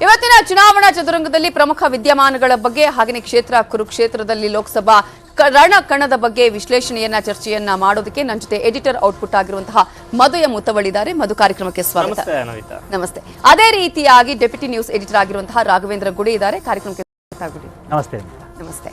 ಇವತ್ತಿನ ಚುನಾವಣಾ ಚದುರಂಗದಲ್ಲಿ ಪ್ರಮುಖ ವಿದ್ಯಮಾನಗಳ ಬಗ್ಗೆ ಹಾಗೆಯೇ ಕ್ಷೇತ್ರ ಕುರುಕ್ಷೇತ್ರದಲ್ಲಿ ಲೋಕಸಭಾ ರಣಕಣದ ರಣ ಕಣದ ಬಗ್ಗೆ ವಿಶ್ಲೇಷಣೆಯನ್ನ ಚರ್ಚೆಯನ್ನ ಮಾಡೋದಕ್ಕೆ ನನ್ನ ಜೊತೆ ಎಡಿಟರ್ ಔಟ್ಪುಟ್ ಆಗಿರುವಂತಹ ಮಧುಯ ಮುತ್ತವಳಿದ್ದಾರೆ ಮಧು ಕಾರ್ಯಕ್ರಮಕ್ಕೆ ಸ್ವಾಗತ. ನಮಸ್ತೆ ನಮಸ್ತೆ. ಅದೇ ರೀತಿಯಾಗಿ ಡೆಪ್ಯೂಟಿ ನ್ಯೂಸ್ ಎಡಿಟರ್ ಆಗಿರುವಂತಹ ರಾಘವೇಂದ್ರ ಗುಡಿ ಇದ್ದಾರೆ. ಕಾರ್ಯಕ್ರಮಕ್ಕೆ ಸ್ವಾಗತ. ಗುಡಿ. ನಮಸ್ತೆ ನಮಸ್ತೆ.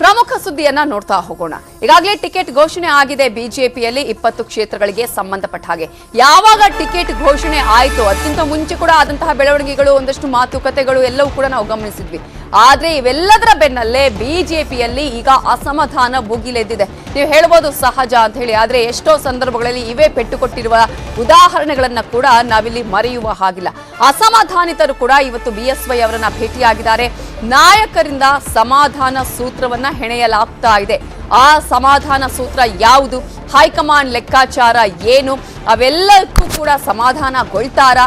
ಪ್ರಮುಖ ಸುದ್ದಿಯನ್ನ ನೋಡ್ತಾ ಹೋಗೋಣ. ಈಗಾಗಲೇ ಟಿಕೆಟ್ ಘೋಷಣೆ ಆಗಿದೆ ಬಿಜೆಪಿಯಲ್ಲಿ ಇಪ್ಪತ್ತು ಕ್ಷೇತ್ರಗಳಿಗೆ ಸಂಬಂಧಪಟ್ಟ ಹಾಗೆ. ಯಾವಾಗ ಟಿಕೆಟ್ ಘೋಷಣೆ ಆಯಿತು ಅದಕ್ಕಿಂತ ಮುಂಚೆ ಕೂಡ ಆದಂತಹ ಬೆಳವಣಿಗೆಗಳು, ಒಂದಷ್ಟು ಮಾತುಕತೆಗಳು ಎಲ್ಲವೂ ಕೂಡ ನಾವು ಗಮನಿಸಿದ್ವಿ. ಆದ್ರೆ ಇವೆಲ್ಲದರ ಬೆನ್ನಲ್ಲೇ ಬಿಜೆಪಿಯಲ್ಲಿ ಈಗ ಅಸಮಾಧಾನ ಭುಗಿಲೆದ್ದಿದೆ. ನೀವು ಹೇಳ್ಬೋದು ಸಹಜ ಅಂತ ಹೇಳಿ, ಆದ್ರೆ ಎಷ್ಟೋ ಸಂದರ್ಭಗಳಲ್ಲಿ ಇವೇ ಪೆಟ್ಟು ಕೊಟ್ಟಿರುವ ಉದಾಹರಣೆಗಳನ್ನ ಕೂಡ ನಾವಿಲ್ಲಿ ಮರೆಯುವ ಹಾಗಿಲ್ಲ. ಅಸಮಾಧಾನಿತರು ಕೂಡ ಇವತ್ತು ಬಿಎಸ್ವೈ ಅವರನ್ನ ಭೇಟಿಯಾಗಿದ್ದಾರೆ. ನಾಯಕರಿಂದ ಸಮಾಧಾನ ಸೂತ್ರವನ್ನ ಹೆಣೆಯಲಾಗ್ತಾ ಇದೆ. ಆ ಸಮಾಧಾನ ಸೂತ್ರ ಯಾವುದು? ಹೈಕಮಾಂಡ್ ಲೆಕ್ಕಾಚಾರ ಏನು? ಅವೆಲ್ಲಕ್ಕೂ ಕೂಡ ಸಮಾಧಾನಗೊಳ್ತಾರ?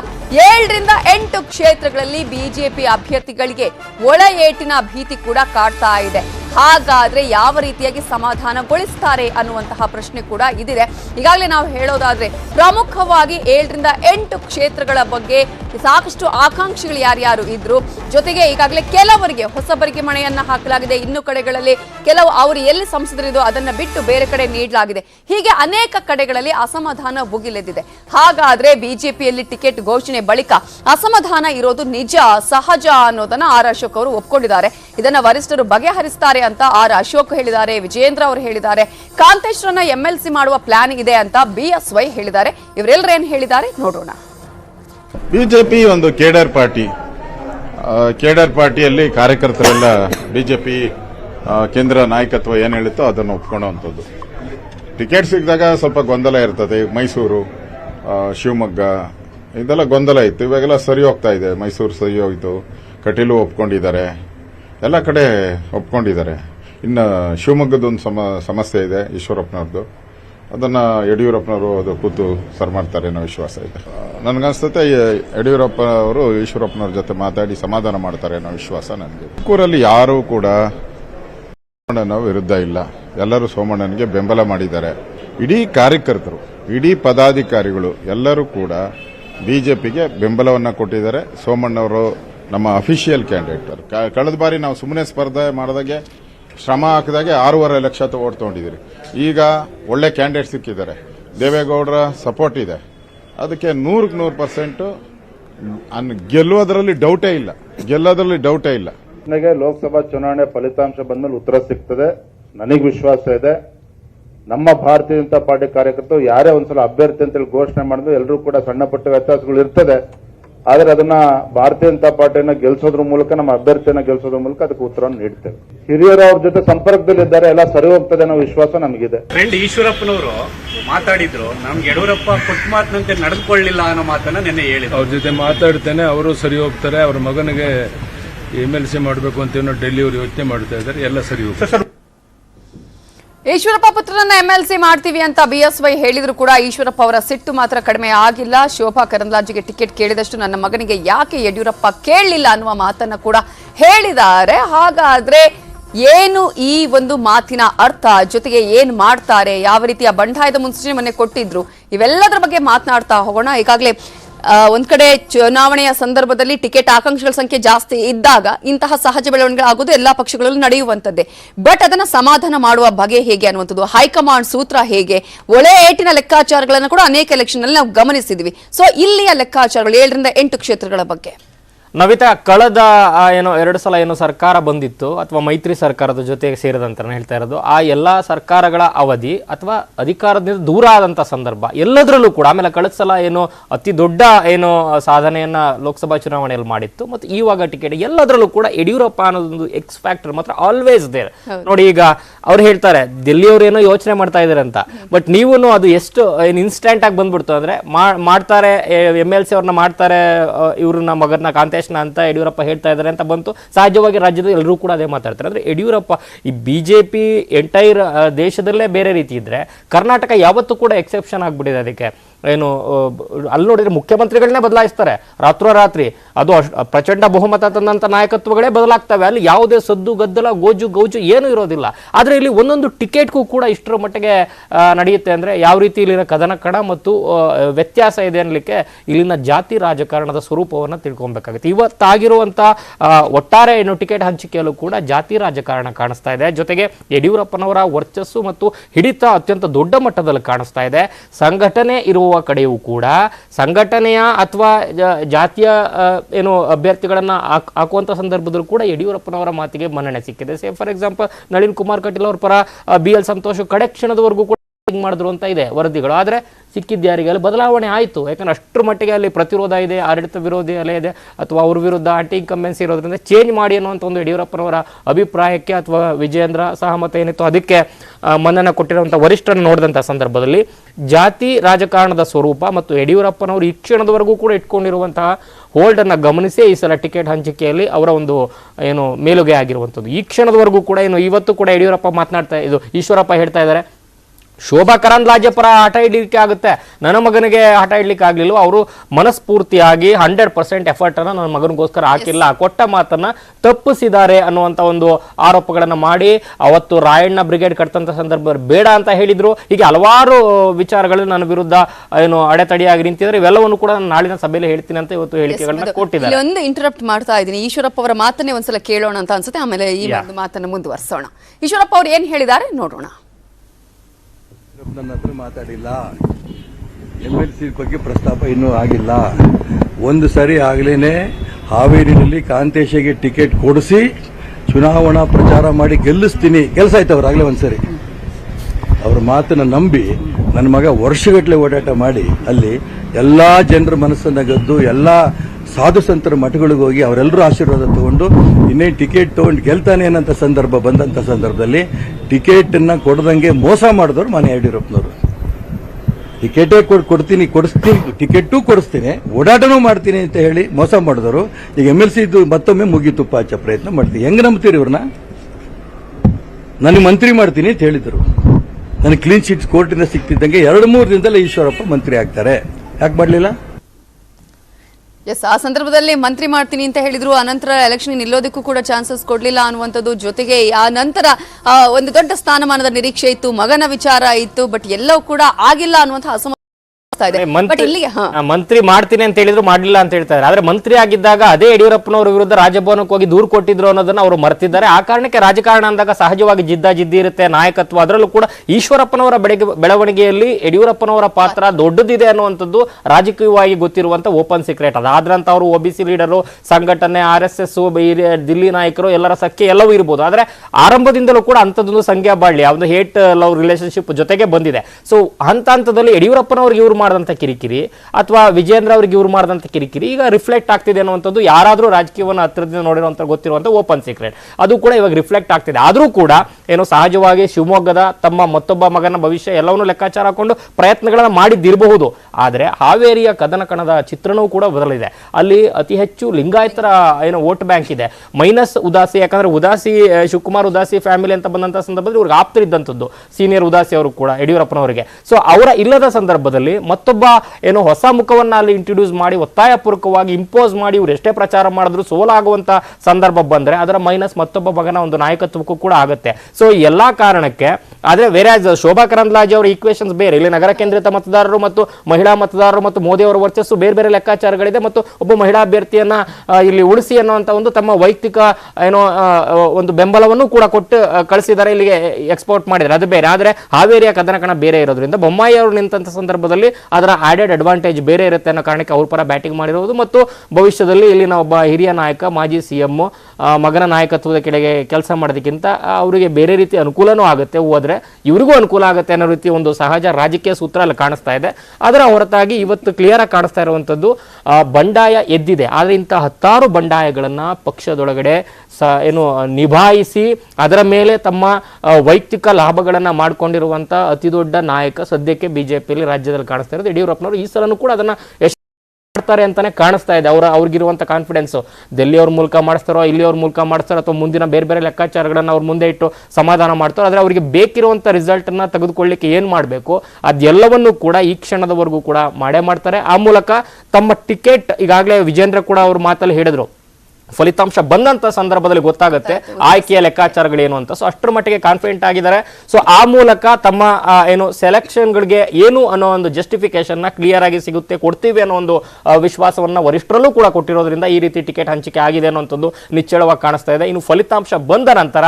ಏಳರಿಂದ ಎಂಟು ಕ್ಷೇತ್ರಗಳಲ್ಲಿ ಬಿಜೆಪಿ ಅಭ್ಯರ್ಥಿಗಳಿಗೆ ಒಳ ಏಟಿನ ಭೀತಿ ಕೂಡ ಕಾಡ್ತಾ ಇದೆ. ಹಾಗಾದ್ರೆ ಯಾವ ರೀತಿಯಾಗಿ ಸಮಾಧಾನಗೊಳಿಸ್ತಾರೆ ಅನ್ನುವಂತಹ ಪ್ರಶ್ನೆ ಕೂಡ ಇದಿದೆ. ಈಗಾಗಲೇ ನಾವು ಹೇಳೋದಾದ್ರೆ, ಪ್ರಮುಖವಾಗಿ ಏಳರಿಂದ ಎಂಟು ಕ್ಷೇತ್ರಗಳ ಬಗ್ಗೆ ಸಾಕಷ್ಟು ಆಕಾಂಕ್ಷಿಗಳು ಯಾರ್ಯಾರು ಇದ್ರು. ಜೊತೆಗೆ ಈಗಾಗಲೇ ಕೆಲವರಿಗೆ ಹೊಸಬರಿಗೆ ಮನೆಯನ್ನ ಹಾಕಲಾಗಿದೆ. ಇನ್ನು ಕಡೆಗಳಲ್ಲಿ ಕೆಲವು ಅವರು ಎಲ್ಲಿ ಸಂಸದರಿದೋ ಅದನ್ನ ಬಿಟ್ಟು ಬೇರೆ ಕಡೆ ನೀಡಲಾಗಿದೆ. ಹೀಗೆ ಅನೇಕ ಕಡೆಗಳಲ್ಲಿ ಅಸಮಾಧಾನ ಭುಗಿಲೆದ್ದಿದೆ. ಹಾಗಾದ್ರೆ ಬಿಜೆಪಿಯಲ್ಲಿ ಟಿಕೆಟ್ ಘೋಷಣೆ ಬಳಿಕ ಅಸಮಾಧಾನ ಇರೋದು ನಿಜ, ಸಹಜ ಅನ್ನೋದನ್ನ ಆರ್ ಅಶೋಕ್ ಅವರು ಒಪ್ಕೊಂಡಿದ್ದಾರೆ. ಇದನ್ನ ವರಿಷ್ಠರು ಬಗೆಹರಿಸ್ತಾರೆ ಅಂತ ಆರ್ ಅಶೋಕ್ ಹೇಳಿದ್ದಾರೆ ವಿಜೇಂದ್ರ ಅವರು ಹೇಳಿದ್ದಾರೆ ಕಾಂತೇಶ್ವರನ್ನ ಎಂಎಲ್ಸಿ ಮಾಡುವ ಪ್ಲಾನ್ ಇದೆ ಅಂತ ಬಿಎಸ್ವೈ ಹೇಳಿದ್ದಾರೆ. ಇವರೆಲ್ಲರೂ ಏನ್ ಹೇಳಿದ್ದಾರೆ ನೋಡೋಣ. ಬಿಜೆಪಿ ಒಂದು ಕೇಡರ್ ಪಾರ್ಟಿ. ಕೇಡರ್ ಪಾರ್ಟಿಯಲ್ಲಿ ಕಾರ್ಯಕರ್ತರೆಲ್ಲ ಬಿಜೆಪಿ ಕೇಂದ್ರ ನಾಯಕತ್ವ ಏನು ಹೇಳುತ್ತೋ ಅದನ್ನು ಒಪ್ಕೊಂಡು ಟಿಕೆಟ್ ಸಿಕ್ಕಿದಾಗ ಸ್ವಲ್ಪ ಗೊಂದಲ ಇರ್ತದೆ. ಮೈಸೂರು ಶಿವಮೊಗ್ಗ, ಇದೆಲ್ಲ ಗೊಂದಲ ಇತ್ತು. ಇವಾಗೆಲ್ಲ ಸರಿ ಹೋಗ್ತಾ ಇದೆ. ಮೈಸೂರು ಸರಿ ಹೋಯಿತು. ಕಟೀಲು ಒಪ್ಕೊಂಡಿದ್ದಾರೆ. ಎಲ್ಲ ಕಡೆ ಒಪ್ಕೊಂಡಿದ್ದಾರೆ. ಇನ್ನು ಶಿವಮೊಗ್ಗದೊಂದು ಸಮ, ಸಮಸ್ಯೆ ಇದೆ ಈಶ್ವರಪ್ಪನವ್ರದ್ದು ಅದನ್ನು ಯಡಿಯೂರಪ್ಪನವರು ಅದು ಕೂತು ಸರ್ ಮಾಡ್ತಾರೆ ಅನ್ನೋ ವಿಶ್ವಾಸ ಇದೆ. ನನಗನ್ಸುತ್ತೆ ಯಡಿಯೂರಪ್ಪ ಅವರು ಈಶ್ವರಪ್ಪನವ್ರ ಜೊತೆ ಮಾತಾಡಿ ಸಮಾಧಾನ ಮಾಡ್ತಾರೆ ಅನ್ನೋ ವಿಶ್ವಾಸ ನನಗೆ. ತುಮಕೂರಲ್ಲಿ ಯಾರೂ ಕೂಡ ಸೋಮಣ್ಣನ ವಿರುದ್ಧ ಇಲ್ಲ. ಎಲ್ಲರೂ ಸೋಮಣ್ಣನಿಗೆ ಬೆಂಬಲ ಮಾಡಿದ್ದಾರೆ. ಇಡೀ ಕಾರ್ಯಕರ್ತರು, ಇಡೀ ಪದಾಧಿಕಾರಿಗಳು ಎಲ್ಲರೂ ಕೂಡ ಬಿಜೆಪಿಗೆ ಬೆಂಬಲವನ್ನು ಕೊಟ್ಟಿದ್ದಾರೆ. ಸೋಮಣ್ಣವರು ನಮ್ಮ ಅಫಿಷಿಯಲ್ ಕ್ಯಾಂಡಿಡೇಟ್ ಕಳೆದ ಬಾರಿ ನಾವು ಸುಮ್ಮನೆ ಸ್ಪರ್ಧೆ ಮಾಡಿದಾಗೆ ಶ್ರಮ ಹಾಕಿದಾಗೆ ಆರೂವರೆ ಲಕ್ಷ ಓಟ್ ತೊಗೊಂಡಿದ್ದೀರಿ. ಈಗ ಒಳ್ಳೆ ಕ್ಯಾಂಡಿಡೇಟ್ ಸಿಕ್ಕಿದ್ದಾರೆ. ದೇವೇಗೌಡರ ಸಪೋರ್ಟ್ ಇದೆ. ಅದಕ್ಕೆ ನೂರಕ್ಕೆ ನೂರು ಪರ್ಸೆಂಟ್ ಗೆಲ್ಲುವುದರಲ್ಲಿ ಡೌಟೇ ಇಲ್ಲ. ಗೆಲ್ಲೋದ್ರಲ್ಲಿ ಡೌಟೇ ಇಲ್ಲ. ನನಗೆ ಲೋಕಸಭಾ ಚುನಾವಣೆ ಫಲಿತಾಂಶ ಬಂದಮೇಲೆ ಉತ್ತರ ಸಿಗ್ತದೆ. ನನಗೆ ವಿಶ್ವಾಸ ಇದೆ. ನಮ್ಮ ಭಾರತೀಯ ಜನತಾ ಪಾರ್ಟಿ ಕಾರ್ಯಕರ್ತರು ಯಾರೇ ಒಂದ್ಸಲ ಅಭ್ಯರ್ಥಿ ಅಂತೇಳಿ ಘೋಷಣೆ ಮಾಡಿದ್ರು ಎಲ್ಲರೂ ಕೂಡ ಸಣ್ಣ ಪುಟ್ಟ ವ್ಯತ್ಯಾಸಗಳು ಇರ್ತದೆ. ಆದ್ರೆ ಅದನ್ನ ಭಾರತೀಯ ಜನತಾ ಪಾರ್ಟಿಯನ್ನ ಗೆಲ್ಸೋದ್ರ ಮೂಲಕ ನಮ್ಮ ಅಭ್ಯರ್ಥಿಯನ್ನ ಗೆಲ್ಸೋದ್ರ ಮೂಲಕ ಅದಕ್ಕೆ ಉತ್ತರ ನೀಡ್ತೇವೆ. ಹಿರಿಯರು ಅವ್ರ ಜೊತೆ ಸಂಪರ್ಕದಲ್ಲಿದ್ದಾರೆ ಎಲ್ಲ ಸರಿ ಹೋಗ್ತದೆ ಅನ್ನೋ ವಿಶ್ವಾಸ ನಮಗಿದೆ. ಫ್ರೆಂಡ್ ಈಶ್ವರಪ್ಪನವರು ಮಾತಾಡಿದ್ರು ನಮ್ಗೆ ಯಡಿಯೂರಪ್ಪ ಕೊಟ್ಟ ಮಾತಿನಂತೆ ನಡೆದುಕೊಳ್ಳಿಲ್ಲ ಅನ್ನೋ ಮಾತನ್ನ ನಿನ್ನೆ ಹೇಳಿದ್ರು. ಅವ್ರ ಜೊತೆ ಮಾತಾಡ್ತೇನೆ ಅವರು ಸರಿ ಹೋಗ್ತಾರೆ ಅವ್ರ ಮಗನಿಗೆ ಎಂ ಎಲ್ ಸಿ ಮಾಡಬೇಕು ಅಂತ ಏನೋ ಡೆಲ್ಲಿ ಅವರು ಯೋಚನೆ ಮಾಡ್ತಾ ಇದ್ದಾರೆ ಎಲ್ಲ ಸರಿ ಹೋಗ್ತಾರೆ ಈಶ್ವರಪ್ಪ ಪುತ್ರನನ್ನ ಎಂಎಲ್ಸಿ ಮಾಡ್ತೀವಿ ಅಂತ ಬಿಎಸ್ವೈ ಹೇಳಿದ್ರು ಕೂಡ ಈಶ್ವರಪ್ಪ ಅವರ ಸಿಟ್ಟು ಮಾತ್ರ ಕಡಿಮೆ ಆಗಿಲ್ಲ. ಶೋಭಾ ಕರಂದ್ಲಾಜಿಗೆ ಟಿಕೆಟ್ ಕೇಳಿದಷ್ಟು ನನ್ನ ಮಗನಿಗೆ ಯಾಕೆ ಯಡಿಯೂರಪ್ಪ ಕೇಳಲಿಲ್ಲ ಅನ್ನುವ ಮಾತನ್ನ ಕೂಡ ಹೇಳಿದ್ದಾರೆ. ಹಾಗಾದ್ರೆ ಏನು ಈ ಒಂದು ಮಾತಿನ ಅರ್ಥ? ಜೊತೆಗೆ ಏನ್ ಮಾಡ್ತಾರೆ? ಯಾವ ರೀತಿಯ ಬಂಡಾಯದ ಮುನ್ಸೂಚನೆ ಕೊಟ್ಟಿದ್ರು? ಇವೆಲ್ಲದರ ಬಗ್ಗೆ ಮಾತನಾಡ್ತಾ ಹೋಗೋಣ. ಈಗಾಗಲೇ ಒಂದ್ ಕಡೆ ಚುನಾವಣೆಯ ಸಂದರ್ಭದಲ್ಲಿ ಟಿಕೆಟ್ ಆಕಾಂಕ್ಷಿಗಳ ಸಂಖ್ಯೆ ಜಾಸ್ತಿ ಇದ್ದಾಗ ಇಂತಹ ಸಹಜ ಬೆಳವಣಿಗೆ ಆಗೋದು ಎಲ್ಲಾ ಪಕ್ಷಗಳಲ್ಲೂ ನಡೆಯುವಂತದ್ದೇ ಬಟ್ ಅದನ್ನ ಸಮಾಧಾನ ಮಾಡುವ ಬಗೆ ಹೇಗೆ ಅನ್ನುವಂಥದ್ದು, ಹೈಕಮಾಂಡ್ ಸೂತ್ರ ಹೇಗೆ ಒಳೆ ಏಟಿನ ಲೆಕ್ಕಾಚಾರಗಳನ್ನು ಕೂಡ ಅನೇಕ ಎಲೆಕ್ಷನ್ ಅಲ್ಲಿ ನಾವು ಗಮನಿಸಿದ್ವಿ. ಸೊ ಇಲ್ಲಿಯ ಲೆಕ್ಕಾಚಾರಗಳು ಏಳರಿಂದ ಎಂಟು ಕ್ಷೇತ್ರಗಳ ಬಗ್ಗೆ. ನವಿತಾ ಕಳೆದ ಏನೋ ಎರಡು ಸಲ ಏನೋ ಸರ್ಕಾರ ಬಂದಿತ್ತು ಅಥವಾ ಮೈತ್ರಿ ಸರ್ಕಾರದ ಜೊತೆಗೆ ಸೇರಿದಂತ ಹೇಳ್ತಾ ಇರೋದು ಆ ಎಲ್ಲಾ ಸರ್ಕಾರಗಳ ಅವಧಿ ಅಥವಾ ಅಧಿಕಾರದಿಂದ ದೂರ ಆದಂಥ ಸಂದರ್ಭ ಎಲ್ಲದರಲ್ಲೂ ಕೂಡ ಆಮೇಲೆ ಕಳೆದ ಸಲ ಏನೋ ಅತಿ ದೊಡ್ಡ ಏನೋ ಸಾಧನೆಯನ್ನ ಲೋಕಸಭಾ ಚುನಾವಣೆಯಲ್ಲಿ ಮಾಡಿತ್ತು ಮತ್ತು ಇವಾಗ ಟಿಕೆಟ್ ಎಲ್ಲದರಲ್ಲೂ ಕೂಡ ಯಡಿಯೂರಪ್ಪ ಅನ್ನೋದೊಂದು ಎಕ್ಸ್ ಫ್ಯಾಕ್ಟರ್ ಮಾತ್ರ ಆಲ್ವೇಸ್ ದೇರ್ ನೋಡಿ ಈಗ ಅವ್ರು ಹೇಳ್ತಾರೆ ದಿಲ್ಲಿಯವ್ರು ಏನೋ ಯೋಚನೆ ಮಾಡ್ತಾ ಇದಾರೆ ಅಂತ ಬಟ್ ನೀವು ಅದು ಎಷ್ಟು ಇನ್ಸ್ಟೆಂಟ್ ಆಗಿ ಬಂದ್ಬಿಡ್ತು ಅಂದ್ರೆ ಮಾಡ್ತಾರೆ ಎಂ ಎಲ್ ಸಿ ಅವ್ರನ್ನ ಮಾಡ್ತಾರೆ ಇವ್ರನ್ನ ಮಗನ ಅಂತ ಯಡಿಯೂರಪ್ಪ ಹೇಳ್ತಾ ಇದ್ದಾರೆ ಅಂತ ಬಂತು. ಸಹಜವಾಗಿ ರಾಜ್ಯದ ಎಲ್ಲರೂ ಕೂಡ ಅದೇ ಮಾತಾಡ್ತಾರೆ. ಅಂದ್ರೆ ಯಡಿಯೂರಪ್ಪ, ಈ ಬಿ ಜೆ ಪಿ ಎಂಟೈರ್ ದೇಶದಲ್ಲೇ ಬೇರೆ ರೀತಿ ಇದ್ರೆ ಕರ್ನಾಟಕ ಯಾವತ್ತೂ ಕೂಡ ಎಕ್ಸೆಪ್ಷನ್ ಆಗಿಬಿಟ್ಟಿದೆ ಅದಕ್ಕೆ. ಏನು ಅಲ್ಲಿ ನೋಡಿದ್ರೆ ಮುಖ್ಯಮಂತ್ರಿಗಳನ್ನೇ ಬದಲಾಯಿಸ್ತಾರೆ. ರಾತ್ರೋರಾತ್ರಿ ಅದು ಪ್ರಚಂಡ ಬಹುಮತ ತಂದಂಥ ನಾಯಕತ್ವಗಳೇ ಬದಲಾಗ್ತವೆ. ಅಲ್ಲಿ ಯಾವುದೇ ಸದ್ದು, ಗದ್ದಲ, ಗೋಜು, ಗೌಜು ಏನೂ ಇರೋದಿಲ್ಲ. ಆದರೆ ಇಲ್ಲಿ ಒಂದೊಂದು ಟಿಕೆಟ್ಗೂ ಕೂಡ ಇಷ್ಟರ ಮಟ್ಟಿಗೆ ನಡೆಯುತ್ತೆ ಅಂದರೆ ಯಾವ ರೀತಿ ಇಲ್ಲಿನ ಕದನ ಕಣ ಮತ್ತು ವ್ಯತ್ಯಾಸ ಇದೆ ಅನ್ನಲಿಕ್ಕೆ ಇಲ್ಲಿನ ಜಾತಿ ರಾಜಕಾರಣದ ಸ್ವರೂಪವನ್ನು ತಿಳ್ಕೊಬೇಕಾಗುತ್ತೆ ಇವತ್ತಾಗಿರುವಂಥ ಒಟ್ಟಾರೆ ಏನು ಟಿಕೆಟ್ ಹಂಚಿಕೆಯಲ್ಲೂ ಕೂಡ ಜಾತಿ ರಾಜಕಾರಣ ಕಾಣಿಸ್ತಾ ಇದೆ. ಜೊತೆಗೆ ಯಡಿಯೂರಪ್ಪನವರ ವರ್ಚಸ್ಸು ಮತ್ತು ಹಿಡಿತ ಅತ್ಯಂತ ದೊಡ್ಡ ಮಟ್ಟದಲ್ಲಿ ಕಾಣಿಸ್ತಾ ಇದೆ. ಸಂಘಟನೆ ಇರುವ ಕಡೆಯೂ ಕೂಡ ಸಂಘಟನೆಯ ಅಥವಾ ಜಾತಿಯ ಏನು ಅಭ್ಯರ್ಥಿಗಳನ್ನ ಹಾಕುವಂಥ ಸಂದರ್ಭದಲ್ಲೂ ಕೂಡ ಯಡಿಯೂರಪ್ಪನವರ ಮಾತಿಗೆ ಮನ್ನಣೆ ಸಿಕ್ಕಿದೆ. Say, for example, Nalin Kumar Kateel ಅವ್ರ ಪರ ಬಿ ಎಲ್ ಸಂತೋಷ್ ಕಡೆ ಕ್ಷಣದವರೆಗೂ ಕೂಡ ಹಿಂಗ್ ಮಾಡಿದ್ರು ಅಂತ ಇದೆ ವರದಿಗಳು. ಆದರೆ ಸಿಕ್ಕಿದ್ಯಾರಿಗೆ ಅಲ್ಲಿ ಬದಲಾವಣೆ ಆಯಿತು. ಯಾಕಂದ್ರೆ ಅಷ್ಟರ ಮಟ್ಟಿಗೆ ಅಲ್ಲಿ ಪ್ರತಿರೋಧ ಇದೆ, ಆಡಳಿತ ವಿರೋಧಿ ಅಲೆ ಇದೆ, ಅಥವಾ ಅವ್ರ ವಿರುದ್ಧ ಆಂಟಿ ಕಂಬೆನ್ಸ್ ಇರೋದ್ರಿಂದ ಚೇಂಜ್ ಮಾಡಿ ಅನ್ನುವಂಥ ಒಂದು ಯಡಿಯೂರಪ್ಪನವರ ಅಭಿಪ್ರಾಯಕ್ಕೆ ಅಥವಾ ವಿಜಯೇಂದ್ರ ಸಹಮತ ಏನಿತ್ತು ಅದಕ್ಕೆ ಮನ್ನಣೆ ಕೊಟ್ಟಿರುವಂಥ ವರಿಷ್ಠರನ್ನು ನೋಡಿದಂಥ ಸಂದರ್ಭದಲ್ಲಿ ಜಾತಿ ರಾಜಕಾರಣದ ಸ್ವರೂಪ ಮತ್ತು ಯಡಿಯೂರಪ್ಪನವರು ಈ ಕ್ಷಣದವರೆಗೂ ಕೂಡ ಇಟ್ಕೊಂಡಿರುವಂತಹ ಹೋಲ್ಡನ್ನು ಗಮನಿಸಿ ಈ ಸಲ ಟಿಕೆಟ್ ಹಂಚಿಕೆಯಲ್ಲಿ ಅವರ ಒಂದು, ಏನು, ಮೇಲುಗೆ ಆಗಿರುವಂಥದ್ದು. ಈ ಕ್ಷಣದವರೆಗೂ ಕೂಡ, ಏನು, ಇವತ್ತು ಕೂಡ ಯಡಿಯೂರಪ್ಪ ಮಾತನಾಡ್ತಾ, ಇದು ಈಶ್ವರಪ್ಪ ಹೇಳ್ತಾ ಇದ್ದಾರೆ ಶೋಭಾ ಕರಂದ್ಲಾಜೆ ಪರ ಹಠ ಹಿಡಿಲಿಕ್ಕೆ ಆಗುತ್ತೆ. ನನ್ನ ಮಗನಿಗೆ ಹಠ ಹಿಡ್ಲಿಕ್ಕೆ ಆಗ್ಲಿಲ್ಲ ಅವರು ಮನಸ್ಫೂರ್ತಿಯಾಗಿ ಹಂಡ್ರೆಡ್ ಪರ್ಸೆಂಟ್ ಎಫರ್ಟ್ ಅನ್ನ ನನ್ನ ಮಗನಿಗೋಸ್ಕರ ಹಾಕಿಲ್ಲ. ಕೊಟ್ಟ ಮಾತನ್ನ ತಪ್ಪಿಸಿದ್ದಾರೆ ಅನ್ನುವಂತ ಒಂದು ಆರೋಪಗಳನ್ನ ಮಾಡಿ ಅವತ್ತು ರಾಯಣ್ಣ ಬ್ರಿಗೇಡ್ ಕಟ್ಟಂತ ಸಂದರ್ಭ ಬೇಡ ಅಂತ ಹೇಳಿದ್ರು. ಹೀಗೆ ಹಲವಾರು ವಿಚಾರಗಳು ನನ್ನ ವಿರುದ್ಧ ಏನು ಅಡೆತಡೆಯಾಗಿ ನಿಂತಿದ್ರೆ ಇವೆಲ್ಲವನ್ನು ಕೂಡ ನಾನು ನಾಳಿನ ಸಭೆಯಲ್ಲಿ ಹೇಳ್ತೀನಿ ಅಂತ ಇವತ್ತು ಹೇಳಿಕೆಗಳನ್ನ ಕೊಟ್ಟಿದ್ದಾರೆ. ಒಂದು ಇಂಟರಪ್ಟ್ ಮಾಡ್ತಾ ಇದ್ದೀನಿ. ಈಶ್ವರಪ್ಪ ಅವರ ಮಾತನ್ನೇ ಒಂದ್ಸಲ ಕೇಳೋಣ ಅಂತ ಅನ್ಸುತ್ತೆ. ಆಮೇಲೆ ಈ. ಒಂದು ಮಾತನ್ನ ಮುಂದುವರಿಸೋಣ. ಈಶ್ವರಪ್ಪ ಅವ್ರು ಏನ್ ಹೇಳಿದ್ದಾರೆ ನೋಡೋಣ. ನನ್ನ ಹತ್ರ ಮಾತಾಡಿಲ್ಲ ಎಂ ಎಲ್ ಸಿ ಬಗ್ಗೆ ಪ್ರಸ್ತಾಪ ಇನ್ನೂ ಆಗಿಲ್ಲ. ಒಂದು ಸರಿ ಆಗ್ಲೇನೆ ಹಾವೇರಿನಲ್ಲಿ ಕಾಂತೇಶಗೆ ಟಿಕೆಟ್ ಕೊಡಿಸಿ ಚುನಾವಣಾ ಪ್ರಚಾರ ಮಾಡಿ ಗೆಲ್ಲಿಸ್ತೀನಿ. ಕೆಲಸ ಆಯ್ತು ಅವ್ರಾಗಲೇ ಒಂದ್ಸರಿ. ಅವ್ರ ಮಾತನ್ನ ನಂಬಿ ನನ್ನ ಮಗ ವರ್ಷಗಟ್ಟಲೆ ಓಡಾಟ ಮಾಡಿ ಅಲ್ಲಿ ಎಲ್ಲಾ ಜನರ ಮನಸ್ಸನ್ನ ಗೆದ್ದು ಎಲ್ಲಾ ಸಾಧು ಸಂತರ ಮಠಗಳಿಗೆ ಹೋಗಿ ಅವರೆಲ್ಲರೂ ಆಶೀರ್ವಾದ ತಗೊಂಡು ಇನ್ನೇನು ಟಿಕೆಟ್ ತಗೊಂಡು ಗೆಲ್ತಾನೆ ಅನ್ನೋಂಥ ಸಂದರ್ಭ ಬಂದಂಥ ಸಂದರ್ಭದಲ್ಲಿ ಟಿಕೆಟ್ ಅನ್ನ ಕೊಡದಂಗೆ ಮೋಸ ಮಾಡಿದವ್ರು ಮನೆ ಯಡಿಯೂರಪ್ಪನವರು. ಟಿಕೆಟೇ ಕೊಡ್, ಕೊಡ್ತೀನಿ, ಕೊಡಿಸ್ತೀನಿ, ಟಿಕೆಟು ಕೊಡಿಸ್ತೀನಿ, ಓಡಾಟನೂ ಮಾಡ್ತೀನಿ ಅಂತ ಹೇಳಿ ಮೋಸ ಮಾಡಿದವರು. ಈಗ ಎಂ ಎಲ್ ಸಿ ಇದ್ದು ಮತ್ತೊಮ್ಮೆ ಮುಗಿತುಪ್ಪ ಹಚ್ಚ ಪ್ರಯತ್ನ ಮಾಡ್ತೀನಿ. ಹೆಂಗ್ ನಂಬ್ತೀರಿ ಇವ್ರನ್ನ? ನನಗೆ ಮಂತ್ರಿ ಮಾಡ್ತೀನಿ ಅಂತ ಹೇಳಿದರು. ನನಗೆ ಕ್ಲೀನ್ ಶೀಟ್ ಕೋರ್ಟಿಂದ ಸಿಕ್ತಿದ್ದಂಗೆ ಎರಡು ಮೂರು ದಿನದಲ್ಲೇ ಈಶ್ವರಪ್ಪ ಮಂತ್ರಿ ಆಗ್ತಾರೆ. ಯಾಕೆ ಮಾಡಲಿಲ್ಲ? ಎಸ್ ಆ ಸಂದರ್ಭದಲ್ಲಿ ಮಂತ್ರಿ ಮಾಡ್ತೀನಿ ಅಂತ ಹೇಳಿದ್ರು. ಅನಂತರ ಎಲೆಕ್ಷನ್ ನಿಲ್ಲೋದಕ್ಕೂ ಕೂಡ ಚಾನ್ಸಸ್ ಕೊಡ್ಲಿಲ್ಲ ಅನ್ನುವಂಥದ್ದು ಜೊತೆಗೆ ಆ ನಂತರ ಒಂದು ದೊಡ್ಡ ಸ್ಥಾನಮಾನದ ನಿರೀಕ್ಷೆ ಇತ್ತು, ಮಗನ ವಿಚಾರ ಇತ್ತು ಬಟ್ ಎಲ್ಲವೂ ಕೂಡ ಆಗಿಲ್ಲ ಅನ್ನುವಂಥ ಅಸಮಾಧಾನ ಇದೆ. ಬಟ್ ಮಂತ್ರಿ ಇಲ್ಲಿಗೆ ಹಾ. ಆ, ಮಂತ್ರಿ ಮಾಡ್ತೀನಿ ಅಂತ ಹೇಳಿದ್ರು ಮಾಡಲಿಲ್ಲ ಅಂತ ಹೇಳ್ತಾರೆ. ಆದ್ರೆ ಮಂತ್ರಿ ಆಗಿದ್ದಾಗ ಅದೇ ಯಡಿಯೂರಪ್ಪನವರ ವಿರುದ್ಧ ರಾಜಭವನಕ್ಕೆ ಹೋಗಿ ದೂರು ಕೊಟ್ಟಿದ್ರು ಅನ್ನೋದನ್ನ ಅವರು ಮರ್ತಿದ್ದಾರೆ. ಆ ಕಾರಣಕ್ಕೆ ರಾಜಕಾರಣ ಅಂದಾಗ ಸಹಜವಾಗಿ ಜಿದ್ದ ಜಿದ್ದಿ ಇರುತ್ತೆ ನಾಯಕತ್ವ. ಅದರಲ್ಲೂ ಕೂಡ ಈಶ್ವರಪ್ಪನವರ ಬೆಳಗ್ಗೆ ಬೆಳವಣಿಗೆಯಲ್ಲಿ ಯಡಿಯೂರಪ್ಪನವರ ಪಾತ್ರ ದೊಡ್ಡದಿದೆ ಅನ್ನುವಂಥದ್ದು ರಾಜಕೀಯವಾಗಿ ಗೊತ್ತಿರುವಂತ ಓಪನ್ ಸೀಕ್ರೆಟ್. ಅದಾದ್ರಂತ ಅವರು ಒ ಬಿ ಸಿ ಲೀಡರು ಸಂಘಟನೆ ಆರ್ ಎಸ್ ಎಸ್ ದಿಲ್ಲಿ ನಾಯಕರು ಎಲ್ಲರ ಸಖ್ಯ ಎಲ್ಲವೂ ಇರ್ಬೋದು. ಆದ್ರೆ ಆರಂಭದಿಂದಲೂ ಕೂಡ ಅಂಥದ್ದೊಂದು ಸಂಖ್ಯಾ ಬಾಳ್ಯ ಒಂದು ಹೇಟ್ ಲವ್ ರಿಲೇಶನ್ಶಿಪ್ ಜೊತೆಗೆ ಬಂದಿದೆ. ಸೊ ಹಂತ ಹಂತದಲ್ಲಿ ಯಡಿಯೂರಪ್ಪನವ್ರಿಗೆ ಇವ್ರು ಮಾಡಿದಂಥ ಕಿರಿಕಿರಿ ಅಥವಾ ವಿಜೇಂದ್ರ ಅವ್ರಿಗೆ ಇವ್ರು ಮಾಡಿದಂಥ ಕಿರಿಕಿರಿ, ಈಗ ರಿಫ್ಲೆಕ್ಟ್ ಆಗ್ತಿದೆ ಅನ್ನುವಂಥದ್ದು ಯಾರಾದರೂ ರಾಜಕೀಯವನ್ನು ಹತ್ತಿರದಿಂದ ನೋಡಿರುವಂಥ ಗೊತ್ತಿರುವಂಥ ಓಪನ್ ಸೀಕ್ರೆಟ್ ಅದು ಕೂಡ ಇವಾಗ ರಿಫ್ಲೆಕ್ಟ್ ಆಗ್ತಿದೆ. ಆದರೂ ಕೂಡ ಏನು ಸಹಜವಾಗಿ ಶಿವಮೊಗ್ಗದ ತಮ್ಮ ಮತ್ತೊಬ್ಬ ಮಗನ ಭವಿಷ್ಯ ಎಲ್ಲವನ್ನೂ ಲೆಕ್ಕಾಚಾರ ಹಾಕೊಂಡು ಪ್ರಯತ್ನಗಳನ್ನು ಮಾಡಿದ್ದಿರಬಹುದು. ಆದರೆ ಹಾವೇರಿಯ ಕದನ ಕಣದ ಚಿತ್ರಣವೂ ಕೂಡ ಬದಲಿದೆ. ಅಲ್ಲಿ ಅತಿ ಹೆಚ್ಚು ಲಿಂಗಾಯತರ ಏನು ವೋಟ್ ಬ್ಯಾಂಕ್ ಇದೆ. ಮೈನಸ್ ಉದಾಸಿ, ಯಾಕಂದ್ರೆ ಉದಾಸಿ ಶಿವಕುಮಾರ್ ಉದಾಸಿ ಫ್ಯಾಮಿಲಿ ಅಂತ ಬಂದಂಥ ಸಂದರ್ಭದಲ್ಲಿ ಇವ್ರಿಗೆ ಆಪ್ತರಿದ್ದಂಥದ್ದು. ಸೀನಿಯರ್ ಉದಾಸಿ ಅವರು ಕೂಡ ಯಡಿಯೂರಪ್ಪನವರಿಗೆ. ಸೊ ಅವರ ಇಲ್ಲದ ಸಂದರ್ಭದಲ್ಲಿ ಮತ್ತೊಬ್ಬ ಏನೋ ಹೊಸ ಮುಖವನ್ನ ಅಲ್ಲಿ ಇಂಟ್ರೊಡ್ಯೂಸ್ ಮಾಡಿ, ಒತ್ತಾಯಪೂರ್ವಕವಾಗಿ ಇಂಪೋಸ್ ಮಾಡಿ, ಇವ್ರು ಎಷ್ಟೇ ಪ್ರಚಾರ ಮಾಡಿದ್ರು ಸೋಲಾಗುವಂತ ಸಂದರ್ಭ ಬಂದ್ರೆ ಅದರ ಮೈನಸ್ ಮತ್ತೊಬ್ಬ ಮಗನ ಒಂದು ನಾಯಕತ್ವಕ್ಕೂ ಕೂಡ ಆಗುತ್ತೆ. ಸೊ ಈ ಎಲ್ಲಾ ಕಾರಣಕ್ಕೆ, ಆದ್ರೆ ಬೇರೆ ಶೋಭಾ ಕರಂದ್ಲಾಜೆ ಅವರ ಈಕ್ವೇಶನ್ಸ್ ಬೇರೆ. ಇಲ್ಲಿ ನಗರ ಕೇಂದ್ರಿತ ಮತದಾರರು ಮತ್ತು ಮಹಿಳಾ ಮತದಾರರು ಮತ್ತು ಮೋದಿ ಅವರ ವರ್ಚಸ್ಸು ಬೇರೆ ಬೇರೆ ಲೆಕ್ಕಾಚಾರಗಳಿದೆ ಮತ್ತು ಒಬ್ಬ ಮಹಿಳಾ ಅಭ್ಯರ್ಥಿಯನ್ನ ಇಲ್ಲಿ ಉಳಿಸಿ ಅನ್ನುವಂತ ಒಂದು ತಮ್ಮ ವೈಯಕ್ತಿಕ, ಏನೋ ಒಂದು ಬೆಂಬಲವನ್ನು ಕೂಡ ಕೊಟ್ಟು ಕಳಿಸಿದ್ದಾರೆ, ಇಲ್ಲಿಗೆ ಎಕ್ಸ್ಪೋರ್ಟ್ ಮಾಡಿದ್ದಾರೆ. ಅದು ಬೇರೆ. ಆದ್ರೆ ಹಾವೇರಿಯ ಕದನ ಕಣ ಬೇರೆ ಇರೋದ್ರಿಂದ ಬೊಮ್ಮಾಯಿ ಅವರು ನಿಂತ ಸಂದರ್ಭದಲ್ಲಿ ಅದರ ಆಡೆಡ್ ಅಡ್ವಾಂಟೇಜ್ ಬೇರೆ ಇರುತ್ತೆ ಅನ್ನೋ ಕಾರಣಕ್ಕೆ ಅವ್ರ ಪರ ಬ್ಯಾಟಿಂಗ್ ಮಾಡಿರೋದು. ಮತ್ತು ಭವಿಷ್ಯದಲ್ಲಿ ಇಲ್ಲಿನ ಒಬ್ಬ ಹಿರಿಯ ನಾಯಕ, ಮಾಜಿ ಸಿ ಮಗನ ನಾಯಕತ್ವದ ಕೆಳಗೆ ಕೆಲಸ ಮಾಡೋದಕ್ಕಿಂತ ಅವರಿಗೆ ಬೇರೆ ರೀತಿ ಅನುಕೂಲನೂ ಆಗುತ್ತೆ. ಹೋದ್ರೆ ಇವರಿಗೂ ಅನುಕೂಲ ಆಗುತ್ತೆ ಅನ್ನೋ ರೀತಿ ಒಂದು ಸಹಜ ರಾಜಕೀಯ ಸೂತ್ರ ಅಲ್ಲಿ ಕಾಣಿಸ್ತಾ ಇದೆ. ಅದರ ಹೊರತಾಗಿ ಇವತ್ತು ಕ್ಲಿಯರ್ ಆಗಿ ಕಾಣಿಸ್ತಾ ಇರುವಂತದ್ದು ಬಂಡಾಯ ಎದ್ದಿದೆ. ಆದ್ರೆ ಇಂಥ ಹತ್ತಾರು ಬಂಡಾಯಗಳನ್ನ ಪಕ್ಷದೊಳಗಡೆ ಸ, ಏನು, ನಿಭಾಯಿಸಿ ಅದರ ಮೇಲೆ ತಮ್ಮ ವೈಯಕ್ತಿಕ ಲಾಭಗಳನ್ನ ಮಾಡ್ಕೊಂಡಿರುವಂತ ಅತಿ ದೊಡ್ಡ ನಾಯಕ ಸದ್ಯಕ್ಕೆ ಬಿಜೆಪಿಯಲ್ಲಿ ರಾಜ್ಯದಲ್ಲಿ ಕಾಣಿಸ್ತಾ ಇರೋದು ಯಡಿಯೂರಪ್ಪನವರು ಈ ಸಲನೂ ಕೂಡ ಅದನ್ನ ಎಷ್ಟು ಮಾಡ್ತಾರೆ ಅಂತಾನೆ ಕಾಣಿಸ್ತಾ ಇದೆ. ಅವರ ಅವ್ರಿಗಿರುವಂತ ಕಾನ್ಫಿಡೆನ್ಸ್ ಡೆಲ್ಲಿ ಅವ್ರ ಮೂಲಕ ಮಾಡಿಸ್ತಾರೋ, ಇಲ್ಲಿ ಅವ್ರ ಮೂಲಕ ಮಾಡಿಸ್ತಾರೋ ಅಥವಾ ಮುಂದಿನ ಬೇರೆ ಬೇರೆ ಲೆಕ್ಕಾಚಾರಗಳನ್ನ ಅವ್ರ ಮುಂದೆ ಇಟ್ಟು ಸಮಾಧಾನ ಮಾಡ್ತಾರೋ, ಆದರೆ ಅವರಿಗೆ ರಿಸಲ್ಟ್ ಅನ್ನ ತೆಗೆದುಕೊಳ್ಳಿಕ್ಕೆ ಏನು ಮಾಡಬೇಕು? ಅದೆಲ್ಲವನ್ನು ಕೂಡ ಈ ಕ್ಷಣದವರೆಗೂ ಕೂಡ ಮಾಡೇ ಮಾಡ್ತಾರೆ. ಆ ಮೂಲಕ ತಮ್ಮ ಟಿಕೆಟ್ ಈಗಾಗಲೇ ವಿಜೇಂದ್ರ ಕೂಡ ಅವ್ರ ಮಾತಲ್ಲಿ ಹೇಳಿದ್ರು. ಫಲಿತಾಂಶ ಬಂದಂತ ಸಂದರ್ಭದಲ್ಲಿ ಗೊತ್ತಾಗುತ್ತೆ. ಆಯ್ಕೆಯ ಲೆಕ್ಕಾಚಾರಗಳೇನು ಅಂತ. ಸೊ ಅಷ್ಟರ ಮಟ್ಟಿಗೆ ಕಾನ್ಫಿಡೆಂಟ್ ಆಗಿದ್ದಾರೆ. ಸೊ ಆ ಮೂಲಕ ತಮ್ಮ ಏನು ಸೆಲೆಕ್ಷನ್ಗಳಿಗೆ ಏನು ಅನ್ನೋ ಒಂದು ಜಸ್ಟಿಫಿಕೇಶನ್ನ ಕ್ಲಿಯರ್ ಆಗಿ ಸಿಗುತ್ತೆ ಕೊಡ್ತೀವಿ ಅನ್ನೋ ಒಂದು ವಿಶ್ವಾಸವನ್ನ ವರಿಷ್ಠರಲ್ಲೂ ಕೂಡ ಕೊಟ್ಟಿರೋದ್ರಿಂದ ಈ ರೀತಿ ಟಿಕೆಟ್ ಹಂಚಿಕೆ ಆಗಿದೆ ಅನ್ನೋಂಥದ್ದು ನಿಚ್ಚಳವಾಗಿ ಕಾಣಿಸ್ತಾ ಇದೆ. ಇನ್ನು ಫಲಿತಾಂಶ ಬಂದ ನಂತರ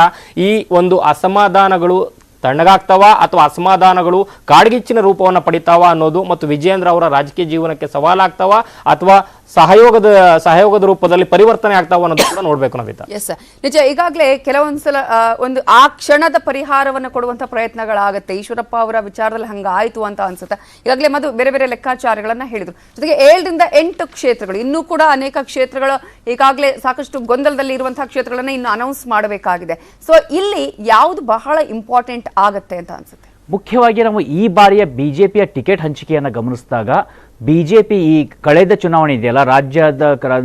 ಈ ಒಂದು ಅಸಮಾಧಾನಗಳು ತಣ್ಣಗಾಗ್ತಾವ ಅಥವಾ ಅಸಮಾಧಾನಗಳು ಕಾಡ್ಗಿಚ್ಚಿನ ರೂಪವನ್ನು ಪಡಿತಾವ ಅನ್ನೋದು ಮತ್ತು ವಿಜಯೇಂದ್ರ ಅವರ ರಾಜಕೀಯ ಜೀವನಕ್ಕೆ ಸವಾಲಾಗ್ತಾವ ಅಥವಾ ಸಹಯೋಗದ ಸಹಯೋಗದ ರೂಪದಲ್ಲಿ ಪರಿವರ್ತನೆ ಆಗ್ತಾವ ಅನ್ನೋದು ಕೂಡ ನೋಡ್ಬೇಕು ನವಿತಾ. ಎಸ್ ನಿಜ ಈಗಾಗಲೇ ಕೆಲವೊಂದ್ಸಲ ಒಂದು ಆ ಕ್ಷಣದ ಪರಿಹಾರವನ್ನು ಕೊಡುವಂತ ಪ್ರಯತ್ನಗಳಾಗುತ್ತೆ. ಈಶ್ವರಪ್ಪ ಅವರ ವಿಚಾರದಲ್ಲಿ ಹಂಗಾಯ್ತು ಅಂತ ಅನ್ಸುತ್ತೆ? ಈಗಾಗಲೇ ಮದು ಬೇರೆ ಬೇರೆ ಲೆಕ್ಕಾಚಾರಗಳನ್ನ ಹೇಳಿದ್ರು. ಜೊತೆಗೆ ಏಳರಿಂದ ಎಂಟು ಕ್ಷೇತ್ರಗಳು ಇನ್ನೂ ಕೂಡ ಅನೇಕ ಕ್ಷೇತ್ರಗಳು ಈಗಾಗಲೇ ಸಾಕಷ್ಟು ಗೊಂದಲದಲ್ಲಿ ಇರುವಂತಹ ಕ್ಷೇತ್ರಗಳನ್ನ ಇನ್ನು ಅನೌನ್ಸ್ ಮಾಡಬೇಕಾಗಿದೆ. ಸೊ ಇಲ್ಲಿ ಯಾವುದು ಬಹಳ ಇಂಪಾರ್ಟೆಂಟ್ ಆಗತ್ತೆ ಅಂತ ಅನ್ಸುತ್ತೆ? ಮುಖ್ಯವಾಗಿ ನಾವು ಈ ಬಾರಿಯ ಬಿಜೆಪಿಯ ಟಿಕೆಟ್ ಹಂಚಿಕೆಯನ್ನು ಗಮನಿಸಿದಾಗ ಬಿಜೆಪಿ ಈ ಕಳೆದ ಚುನಾವಣೆ ಇದೆಯಲ್ಲ, ರಾಜ್ಯದ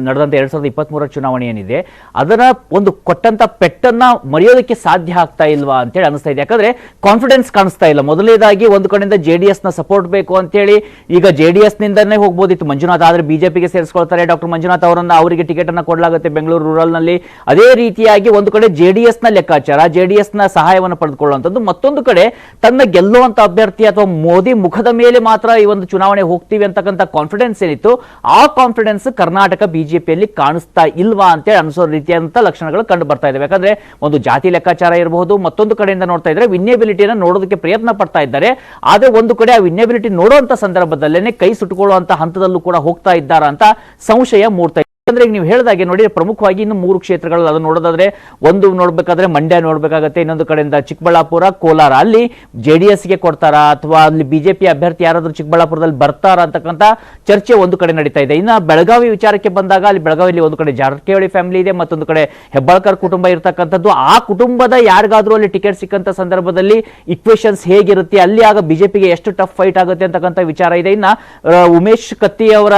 ನಡೆದಂಥ ಎರಡ್ ಸಾವಿರದ ಇಪ್ಪತ್ಮೂರರ ಚುನಾವಣೆ ಏನಿದೆ ಅದರ ಒಂದು ಕೊಟ್ಟಂತ ಪೆಟ್ಟನ್ನ ಮರೆಯೋದಕ್ಕೆ ಸಾಧ್ಯ ಆಗ್ತಾ ಇಲ್ವಾ ಅಂತೇಳಿ ಅನಿಸ್ತಾ ಇದೆ. ಯಾಕಂದ್ರೆ ಕಾನ್ಫಿಡೆನ್ಸ್ ಕಾಣಿಸ್ತಾ ಇಲ್ಲ. ಮೊದಲನೇದಾಗಿ ಒಂದು ಕಡೆಯಿಂದ ಜೆ ಡಿ ಎಸ್ನ ಸಪೋರ್ಟ್ ಬೇಕು ಅಂತೇಳಿ ಈಗ ಜೆ ಡಿ ಎಸ್ ನಿಂದನೇ ಹೋಗ್ಬೋದಿತ್ತು. ಮಂಜುನಾಥ್ ಆದ್ರೆ ಬಿಜೆಪಿಗೆ ಸೇರಿಸ್ಕೊಳ್ತಾರೆ. ಡಾಕ್ಟರ್ ಮಂಜುನಾಥ್ ಅವರನ್ನ ಅವರಿಗೆ ಟಿಕೆಟ್ ಅನ್ನ ಕೊಡಲಾಗುತ್ತೆ ಬೆಂಗಳೂರು ರೂರಲ್ನಲ್ಲಿ ಅದೇ ರೀತಿಯಾಗಿ ಒಂದು ಕಡೆ ಜೆ ಡಿ ಎಸ್ನ ಲೆಕ್ಕಾಚಾರ ಜೆ ಡಿ ಎಸ್ನ ಸಹಾಯವನ್ನು ಪಡೆದುಕೊಳ್ಳುವಂಥದ್ದು. ಮತ್ತೊಂದು ಕಡೆ ತನ್ನ ಗೆಲ್ಲುವಂಥ ಅಭ್ಯರ್ಥಿ ಅಥವಾ ಮೋದಿ ಮುಖದ ಮೇಲೆ ಮಾತ್ರ ಈ ಒಂದು ಚುನಾವಣೆ ಹೋಗ್ತೀವಿ ಅಂತಕ್ಕಂಥ ಕಾನ್ಫಿಡೆನ್ಸ್ ಏನಿತ್ತು, ಆ ಕಾನ್ಫಿಡೆನ್ಸ್ ಕರ್ನಾಟಕ ಬಿಜೆಪಿಯಲ್ಲಿ ಕಾಣಿಸ್ತಾ ಇಲ್ವಾ ಅಂತೇಳಿ ಅನಿಸೋ ರೀತಿಯಂತ ಲಕ್ಷಣಗಳು ಕಂಡು ಬರ್ತಾ ಇದಾವೆ. ಯಾಕಂದ್ರೆ ಒಂದು ಜಾತಿ ಲೆಕ್ಕಾಚಾರ ಇರಬಹುದು, ಮತ್ತೊಂದು ಕಡೆಯಿಂದ ನೋಡ್ತಾ ಇದ್ರೆ ವಿನ್ಯಬಿಲಿಟಿಯನ್ನು ನೋಡೋದಕ್ಕೆ ಪ್ರಯತ್ನ ಪಡ್ತಾ ಇದ್ದಾರೆ. ಆದ್ರೆ ಒಂದು ಕಡೆ ಆ ವಿನ್ಯಬಿಲಿಟಿ ನೋಡುವಂತ ಸಂದರ್ಭದಲ್ಲೇನೆ ಕೈ ಸುಟ್ಟುಕೊಳ್ಳುವಂತ ಹಂತದಲ್ಲೂ ಕೂಡ ಹೋಗ್ತಾ ಇದ್ದಾರಾ ಅಂತ ಸಂಶಯ ಮೂಡ್ತಾ ಯಾಕಂದ್ರೆ ಈಗ ನೀವು ಹೇಳಿದಾಗೆ ನೋಡಿ, ಪ್ರಮುಖವಾಗಿ ಇನ್ನು ಮೂರು ಕ್ಷೇತ್ರಗಳು ಅದು ನೋಡೋದಾದ್ರೆ, ಒಂದು ನೋಡ್ಬೇಕಾದ್ರೆ ಮಂಡ್ಯ ನೋಡ್ಬೇಕಾಗತ್ತೆ, ಇನ್ನೊಂದು ಕಡೆಯಿಂದ ಚಿಕ್ಕಬಳ್ಳಾಪುರ, ಕೋಲಾರ. ಅಲ್ಲಿ ಜೆ ಡಿ ಎಸ್ಗೆ ಕೊಡ್ತಾರಾ ಅಥವಾ ಅಲ್ಲಿ ಬಿಜೆಪಿ ಅಭ್ಯರ್ಥಿ ಯಾರಾದರೂ ಚಿಕ್ಕಬಳ್ಳಾಪುರದಲ್ಲಿ ಬರ್ತಾರಾ ಅಂತಕ್ಕಂಥ ಚರ್ಚೆ ಒಂದು ಕಡೆ ನಡೀತಾ ಇದೆ. ಇನ್ನು ಬೆಳಗಾವಿ ವಿಚಾರಕ್ಕೆ ಬಂದಾಗ ಅಲ್ಲಿ ಬೆಳಗಾವಿಯಲ್ಲಿ ಒಂದು ಕಡೆ ಜಾರಕಿಹೊಳಿ ಫ್ಯಾಮಿಲಿ ಇದೆ, ಮತ್ತೊಂದು ಕಡೆ ಹೆಬ್ಬಾಳ್ಕರ್ ಕುಟುಂಬ ಇರತಕ್ಕಂಥದ್ದು. ಆ ಕುಟುಂಬದ ಯಾರಿಗಾದ್ರೂ ಅಲ್ಲಿ ಟಿಕೆಟ್ ಸಿಕ್ಕಂತ ಸಂದರ್ಭದಲ್ಲಿ ಇಕ್ವೇಶನ್ಸ್ ಹೇಗಿರುತ್ತೆ, ಅಲ್ಲಿ ಆಗ ಬಿಜೆಪಿಗೆ ಎಷ್ಟು ಟಫ್ ಫೈಟ್ ಆಗುತ್ತೆ ಅಂತಕ್ಕಂಥ ವಿಚಾರ ಇದೆ. ಇನ್ನ ಉಮೇಶ್ ಕತ್ತಿ ಅವರ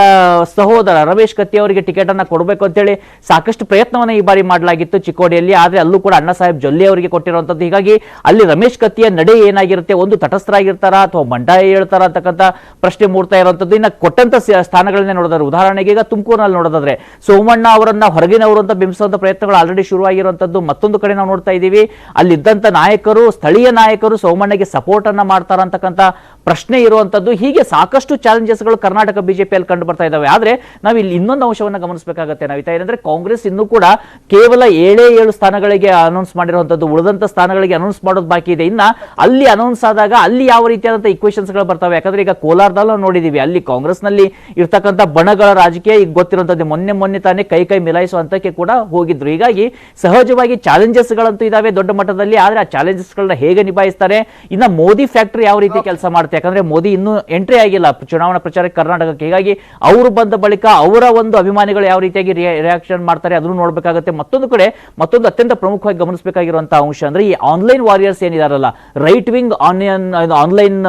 ಸಹೋದರ ರಮೇಶ್ ಕತ್ತಿ ಅವರಿಗೆ ಟಿಕೆಟ್ ಅನ್ನ ಕೊಡಬೇಕು ಅಂತೇಳಿ ಸಾಕಷ್ಟು ಪ್ರಯತ್ನವನ್ನ ಈ ಬಾರಿ ಮಾಡಲಾಗಿತ್ತು ಚಿಕ್ಕೋಡಿಯಲ್ಲಿ. ಆದ್ರೆ ಅಲ್ಲೂ ಕೂಡ ಅಣ್ಣ ಸಾಹೇಬ್ ಜೊಲ್ಲೆ ಅವರಿಗೆ ಕೊಟ್ಟಿರುವಂತದ್ದು. ಹೀಗಾಗಿ ಅಲ್ಲಿ ರಮೇಶ್ ಕತ್ತಿಯ ನಡೆ ಏನಾಗಿರುತ್ತೆ? ಒಂದು ತಟಸ್ಥರಾಗಿರ್ತಾರ ಅಥವಾ ಬಂಡಾಯ ಹೇಳ್ತಾರ ಅಂತಕ್ಕಂಥ ಪ್ರಶ್ನೆ ಮೂಡ್ತಾ ಇರುವಂತದ್ದು. ಇನ್ನ ಕೊಟ್ಟಂತ ಸ್ಥಾನಗಳನ್ನೇ ನೋಡಿದ್ರೆ ಉದಾಹರಣೆಗೆ ಈಗ ತುಮಕೂರಿನಲ್ಲಿ ನೋಡೋದಾದ್ರೆ, ಸೋಮಣ್ಣ ಅವರನ್ನ ಹೊರಗಿನವರು ಅಂತ ಬಿಂಬಿಸುವಂತ ಪ್ರಯತ್ನಗಳು ಆಲ್ರೆಡಿ ಶುರುವಾಗಿರುವಂಥದ್ದು ಮತ್ತೊಂದು ಕಡೆ ನಾವು ನೋಡ್ತಾ ಇದ್ದೀವಿ, ಅಲ್ಲಿದ್ದಂತ ನಾಯಕರು, ಸ್ಥಳೀಯ ನಾಯಕರು ಸೋಮಣ್ಣಗೆ ಸಪೋರ್ಟ್ ಅನ್ನ ಮಾಡ್ತಾರ ಅಂತಕ್ಕಂಥ ಪ್ರಶ್ನೆ ಇರುವಂಥದ್ದು ಹೀಗೆ ಸಾಕಷ್ಟು ಚಾಲೆಂಜಸ್ಗಳು ಕರ್ನಾಟಕ ಬಿಜೆಪಿಯಲ್ಲಿ ಕಂಡು ಬರ್ತಾ ಇದಾವೆ ಆದ್ರೆ ನಾವು ಇಲ್ಲಿ ಇನ್ನೊಂದು ಅಂಶವನ್ನ ಗಮನಿಸಬೇಕಾಗತ್ತೆ ನವಿತಾ ಏನಂದ್ರೆ ಕಾಂಗ್ರೆಸ್ ಇನ್ನೂ ಕೂಡ ಕೇವಲ ಏಳೇ ಏಳು ಸ್ಥಾನಗಳಿಗೆ ಅನೌನ್ಸ್ ಮಾಡಿರುವಂತದ್ದು, ಉಳಿದಂತ ಸ್ಥಾನಗಳಿಗೆ ಅನೌನ್ಸ್ ಮಾಡೋದು ಬಾಕಿ ಇದೆ. ಇನ್ನ ಅಲ್ಲಿ ಅನೌನ್ಸ್ ಆದಾಗ ಅಲ್ಲಿ ಯಾವ ರೀತಿಯಾದಂತಹ ಇಕ್ವೇಶನ್ಸ್ಗಳು ಬರ್ತವೆ? ಯಾಕಂದ್ರೆ ಈಗ ಕೋಲಾರದಲ್ಲಿ ನೋಡಿದೀವಿ, ಅಲ್ಲಿ ಕಾಂಗ್ರೆಸ್ನಲ್ಲಿ ಇರ್ತಕ್ಕಂಥ ಬಣಗಳ ರಾಜಕೀಯ ಈಗ ಗೊತ್ತಿರುವಂತದ್ದು ಮೊನ್ನೆ ಮೊನ್ನೆ ತಾನೇ ಕೈ ಕೈ ಮಿಲಾಯಿಸುವ ಹಂತಕ್ಕೆ ಕೂಡ ಹೋಗಿದ್ರು. ಹೀಗಾಗಿ ಸಹಜವಾಗಿ ಚಾಲೆಂಜಸ್ ಗಳಂತೂ ಇದಾವೆ ದೊಡ್ಡ ಮಟ್ಟದಲ್ಲಿ, ಆದ್ರೆ ಆ ಚಾಲೆಂಜಸ್ ಗಳನ್ನ ಹೇಗೆ ನಿಭಾಯಿಸ್ತಾರೆ? ಇನ್ನ ಮೋದಿ ಫ್ಯಾಕ್ಟರಿ ಯಾವ ರೀತಿ ಕೆಲಸ ಮಾಡುತ್ತೆ? ಯಾಕಂದ್ರೆ ಮೋದಿ ಇನ್ನೂ ಎಂಟ್ರಿ ಆಗಿಲ್ಲ, ಚುನಾವಣಾ ಪ್ರಚಾರಕ್ಕೆ ಕರ್ನಾಟಕಕ್ಕೆ. ಹೀಗಾಗಿ ಅವರು ಬಂದ ಬಳಿಕ ಅವರ ಒಂದು ಅಭಿಮಾನಿಗಳು ಯಾವ ರೀತಿಯಾಗಿ ರಿಯಾಕ್ಷನ್ ಮಾಡ್ತಾರೆ ಅದನ್ನು ನೋಡಬೇಕಾಗುತ್ತೆ. ಮತ್ತೊಂದು ಕಡೆ ಮತ್ತೊಂದು ಅತ್ಯಂತ ಪ್ರಮುಖವಾಗಿ ಗಮನಿಸಬೇಕಾಗಿರುವಂತಹ ಅಂಶ ಅಂದ್ರೆ ಈ ಆನ್ಲೈನ್ ವಾರಿಯರ್ಸ್ ಏನಿದಾರಲ್ಲ ರೈಟ್ ವಿಂಗ್ ಆನಿಯನ್ ಆನ್ಲೈನ್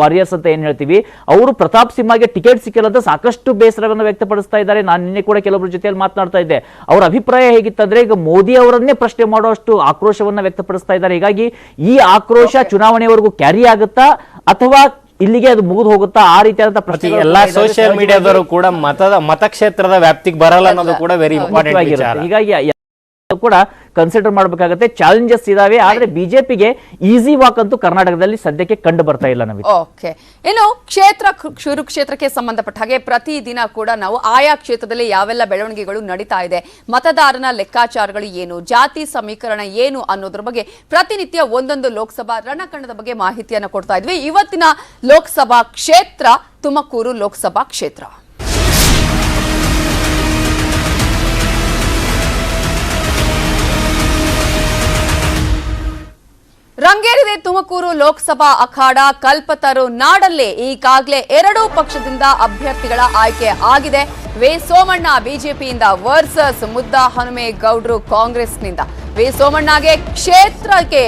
ವಾರಿಯರ್ಸ್ ಅಂತ ಏನ್ ಹೇಳ್ತೀವಿ ಅವರು ಪ್ರತಾಪ್ ಸಿಂಹಗೆ ಟಿಕೆಟ್ ಸಿಕ್ಕಿಲ್ಲ ಅಂತ ಸಾಕಷ್ಟು ಬೇಸರವನ್ನು ವ್ಯಕ್ತಪಡಿಸ್ತಾ ಇದ್ದಾರೆ. ನಾನು ನಿನ್ನೆ ಕೂಡ ಕೆಲವರ ಜೊತೆಯಲ್ಲಿ ಮಾತನಾಡ್ತಾ ಇದ್ದೆ. ಅವರ ಅಭಿಪ್ರಾಯ ಹೇಗಿತ್ತಂದ್ರೆ ಈಗ ಮೋದಿ ಅವರನ್ನೇ ಪ್ರಶ್ನೆ ಮಾಡುವಷ್ಟು ಆಕ್ರೋಶವನ್ನು ವ್ಯಕ್ತಪಡಿಸ್ತಾ ಇದ್ದಾರೆ. ಹೀಗಾಗಿ ಈ ಆಕ್ರೋಶ ಚುನಾವಣೆವರೆಗೂ ಕ್ಯಾರಿ ಆಗುತ್ತಾ ಅಥವಾ ಇಲ್ಲಿಗೆ ಅದು ಮುಗಿದು ಹೋಗುತ್ತಾ ಆ ರೀತಿಯಾದಂತಹ ಪ್ರತಿ ಎಲ್ಲಾ ಸೋಷಿಯಲ್ ಮೀಡಿಯಾದವರು ಕೂಡ ಮತದ ಮತಕ್ಷೇತ್ರದ ವ್ಯಾಪ್ತಿಗೆ ಬರಲ್ಲ ಅನ್ನೋದು ಕೂಡ ವೆರಿ ಇಂಪಾರ್ಟೆಂಟ್ ಆಗಿರುತ್ತೆ ಹೀಗಾಗಿ ಕೂಡ ಕನ್ಸಿಡರ್ ಮಾಡಬೇಕಾಗುತ್ತೆ. ಚಾಲೆಂಜಸ್ ಇದಾವೆ ಆದ್ರೆ ಬಿಜೆಪಿಗೆ ಈಸಿ ವಾಕ್ ಅಂತೂ ಕರ್ನಾಟಕದಲ್ಲಿ ಸದ್ಯಕ್ಕೆ ಕಂಡು ಬರ್ತಾ ಇಲ್ಲ ನಮಗೆ ಓಕೆ ಇನ್ನು ಕ್ಷೇತ್ರ ಶುರು ಕ್ಷೇತ್ರಕ್ಕೆ ಸಂಬಂಧಪಟ್ಟ ಹಾಗೆ ಪ್ರತಿದಿನ ಕೂಡ ನಾವು ಆಯಾ ಕ್ಷೇತ್ರದಲ್ಲಿ ಯಾವೆಲ್ಲ ಬೆಳವಣಿಗೆಗಳು ನಡೀತಾ ಇದೆ ಮತದಾರನ ಲೆಕ್ಕಾಚಾರಗಳು ಏನು ಜಾತಿ ಸಮೀಕರಣ ಏನು ಅನ್ನೋದ್ರ ಬಗ್ಗೆ ಪ್ರತಿನಿತ್ಯ ಒಂದೊಂದು ಲೋಕಸಭಾ ರಣಕಣದ ಬಗ್ಗೆ ಮಾಹಿತಿಯನ್ನು ಕೊಡ್ತಾ ಇದ್ವಿ. ಇವತ್ತಿನ ಲೋಕಸಭಾ ಕ್ಷೇತ್ರ ತುಮಕೂರು ಲೋಕಸಭಾ ಕ್ಷೇತ್ರ. ರಂಗೇರಿದೆ ತುಮಕೂರು ಲೋಕಸಭಾ ಅಖಾಡ, ಕಲ್ಪತರು ನಾಡಲ್ಲೇ ಈಗಾಗಲೇ ಎರಡೂ ಪಕ್ಷದಿಂದ ಅಭ್ಯರ್ಥಿಗಳ ಆಯ್ಕೆ ಆಗಿದೆ. ವಿ. ಸೋಮಣ್ಣ ಬಿಜೆಪಿಯಿಂದ ವರ್ಸಸ್ ಮುದ್ದ ಹನುಮೇಗೌಡರು ಕಾಂಗ್ರೆಸ್ನಿಂದ. ವಿ. ಸೋಮಣ್ಣಗೆ ಕ್ಷೇತ್ರಕ್ಕೆ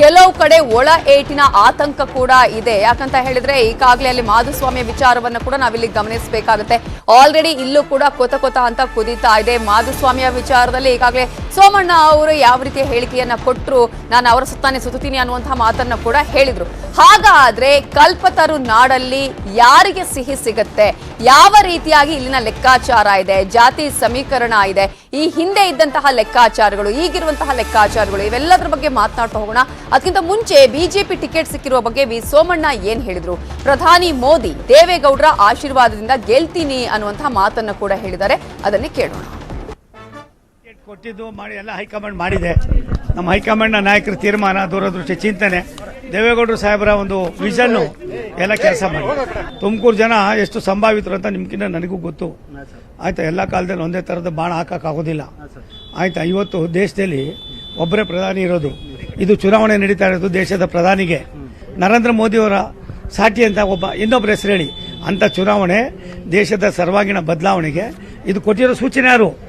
ಕೆಲವು ಕಡೆ ಒಳ ಏಟಿನ ಆತಂಕ ಕೂಡ ಇದೆ. ಯಾಕಂತ ಹೇಳಿದ್ರೆ ಈಗಾಗಲೇ ಅಲ್ಲಿ ಮಾಧುಸ್ವಾಮಿ ವಿಚಾರವನ್ನು ಕೂಡ ನಾವಿಲ್ಲಿ ಗಮನಿಸಬೇಕಾಗುತ್ತೆ. ಆಲ್ರೆಡಿ ಇಲ್ಲೂ ಕೂಡ ಕೊತ ಕೊತ ಅಂತ ಕುದೀತಾ ಇದೆ. ಮಾಧುಸ್ವಾಮಿಯ ವಿಚಾರದಲ್ಲಿ ಈಗಾಗಲೇ ಸೋಮಣ್ಣ ಅವರು ಯಾವ ರೀತಿಯ ಹೇಳಿಕೆಯನ್ನ ಕೊಟ್ಟರು ನಾನು ಅವರ ಸುತ್ತಾನೆ ಸುತ್ತೀನಿ ಅನ್ನುವಂತಹ ಮಾತನ್ನ ಕೂಡ ಹೇಳಿದ್ರು. ಹಾಗಾದ್ರೆ ಕಲ್ಪತರು ನಾಡಲ್ಲಿ ಯಾರಿಗೆ ಸಿಹಿ ಸಿಗುತ್ತೆ? ಯಾವ ರೀತಿಯಾಗಿ ಇಲ್ಲಿನ ಲೆಕ್ಕಾಚಾರ ಇದೆ? ಜಾತಿ ಸಮೀಕರಣ ಇದೆ. ಈ ಹಿಂದೆ ಇದ್ದಂತಹ ಲೆಕ್ಕಾಚಾರಗಳು, ಈಗಿರುವಂತಹ ಲೆಕ್ಕಾಚಾರಗಳು, ಇವೆಲ್ಲದರ ಬಗ್ಗೆ ಮಾತನಾಡ್ತಾ ಹೋಗೋಣ. ಅದಕ್ಕಿಂತ ಮುಂಚೆ ಬಿಜೆಪಿ ಟಿಕೆಟ್ ಸಿಕ್ಕಿರುವ ಬಗ್ಗೆ ವಿ ಸೋಮಣ್ಣ ಏನ್ ಹೇಳಿದ್ರು? ಪ್ರಧಾನಿ ಮೋದಿ, ದೇವೇಗೌಡರ ಆಶೀರ್ವಾದದಿಂದ ಗೆಲ್ತೀನಿ ಅನ್ನುವಂತಹ ಮಾತನ್ನ ಕೂಡ ಹೇಳಿದ್ದಾರೆ. ಅದನ್ನೇ ಕೇಳೋಣ. ಕೊಟ್ಟಿದ್ದು ಮಾಡಿ ಎಲ್ಲ ಹೈಕಮಾಂಡ್ ಮಾಡಿದೆ. ನಮ್ಮ ಹೈಕಮಾಂಡ್ನ ನಾಯಕರ ತೀರ್ಮಾನ, ದೂರದೃಷ್ಟಿ, ಚಿಂತನೆ. ದೇವೇಗೌಡರು ಸಾಹೇಬರ ಒಂದು ವಿಷನ್ನು ಎಲ್ಲ ಕೆಲಸ ಮಾಡಿ. ತುಮಕೂರು ಜನ ಎಷ್ಟು ಸಂಭಾವಿತರು ಅಂತ ನಿಮ್ಗಿಂತ ನನಗೂ ಗೊತ್ತು. ಆಯ್ತಾ, ಎಲ್ಲ ಕಾಲದಲ್ಲಿ ಒಂದೇ ಥರದ ಬಾಣ ಹಾಕೋಕ್ಕಾಗೋದಿಲ್ಲ. ಆಯ್ತಾ, ಇವತ್ತು ದೇಶದಲ್ಲಿ ಒಬ್ಬರೇ ಪ್ರಧಾನಿ ಇರೋದು. ಇದು ಚುನಾವಣೆ ನಡೀತಾ ಇರೋದು ದೇಶದ ಪ್ರಧಾನಿಗೆ. ನರೇಂದ್ರ ಮೋದಿಯವರ ಸಾಟಿ ಅಂತ ಒಬ್ಬ ಇನ್ನೊಬ್ಬರ ಹೆಸರು ಹೇಳಿ ಅಂತ ಚುನಾವಣೆ ದೇಶದ ಸರ್ವಾಂಗೀಣ ಬದಲಾವಣೆಗೆ. ಇದು ಕೊಟ್ಟಿರೋ ಸೂಚನೆ ಯಾರು?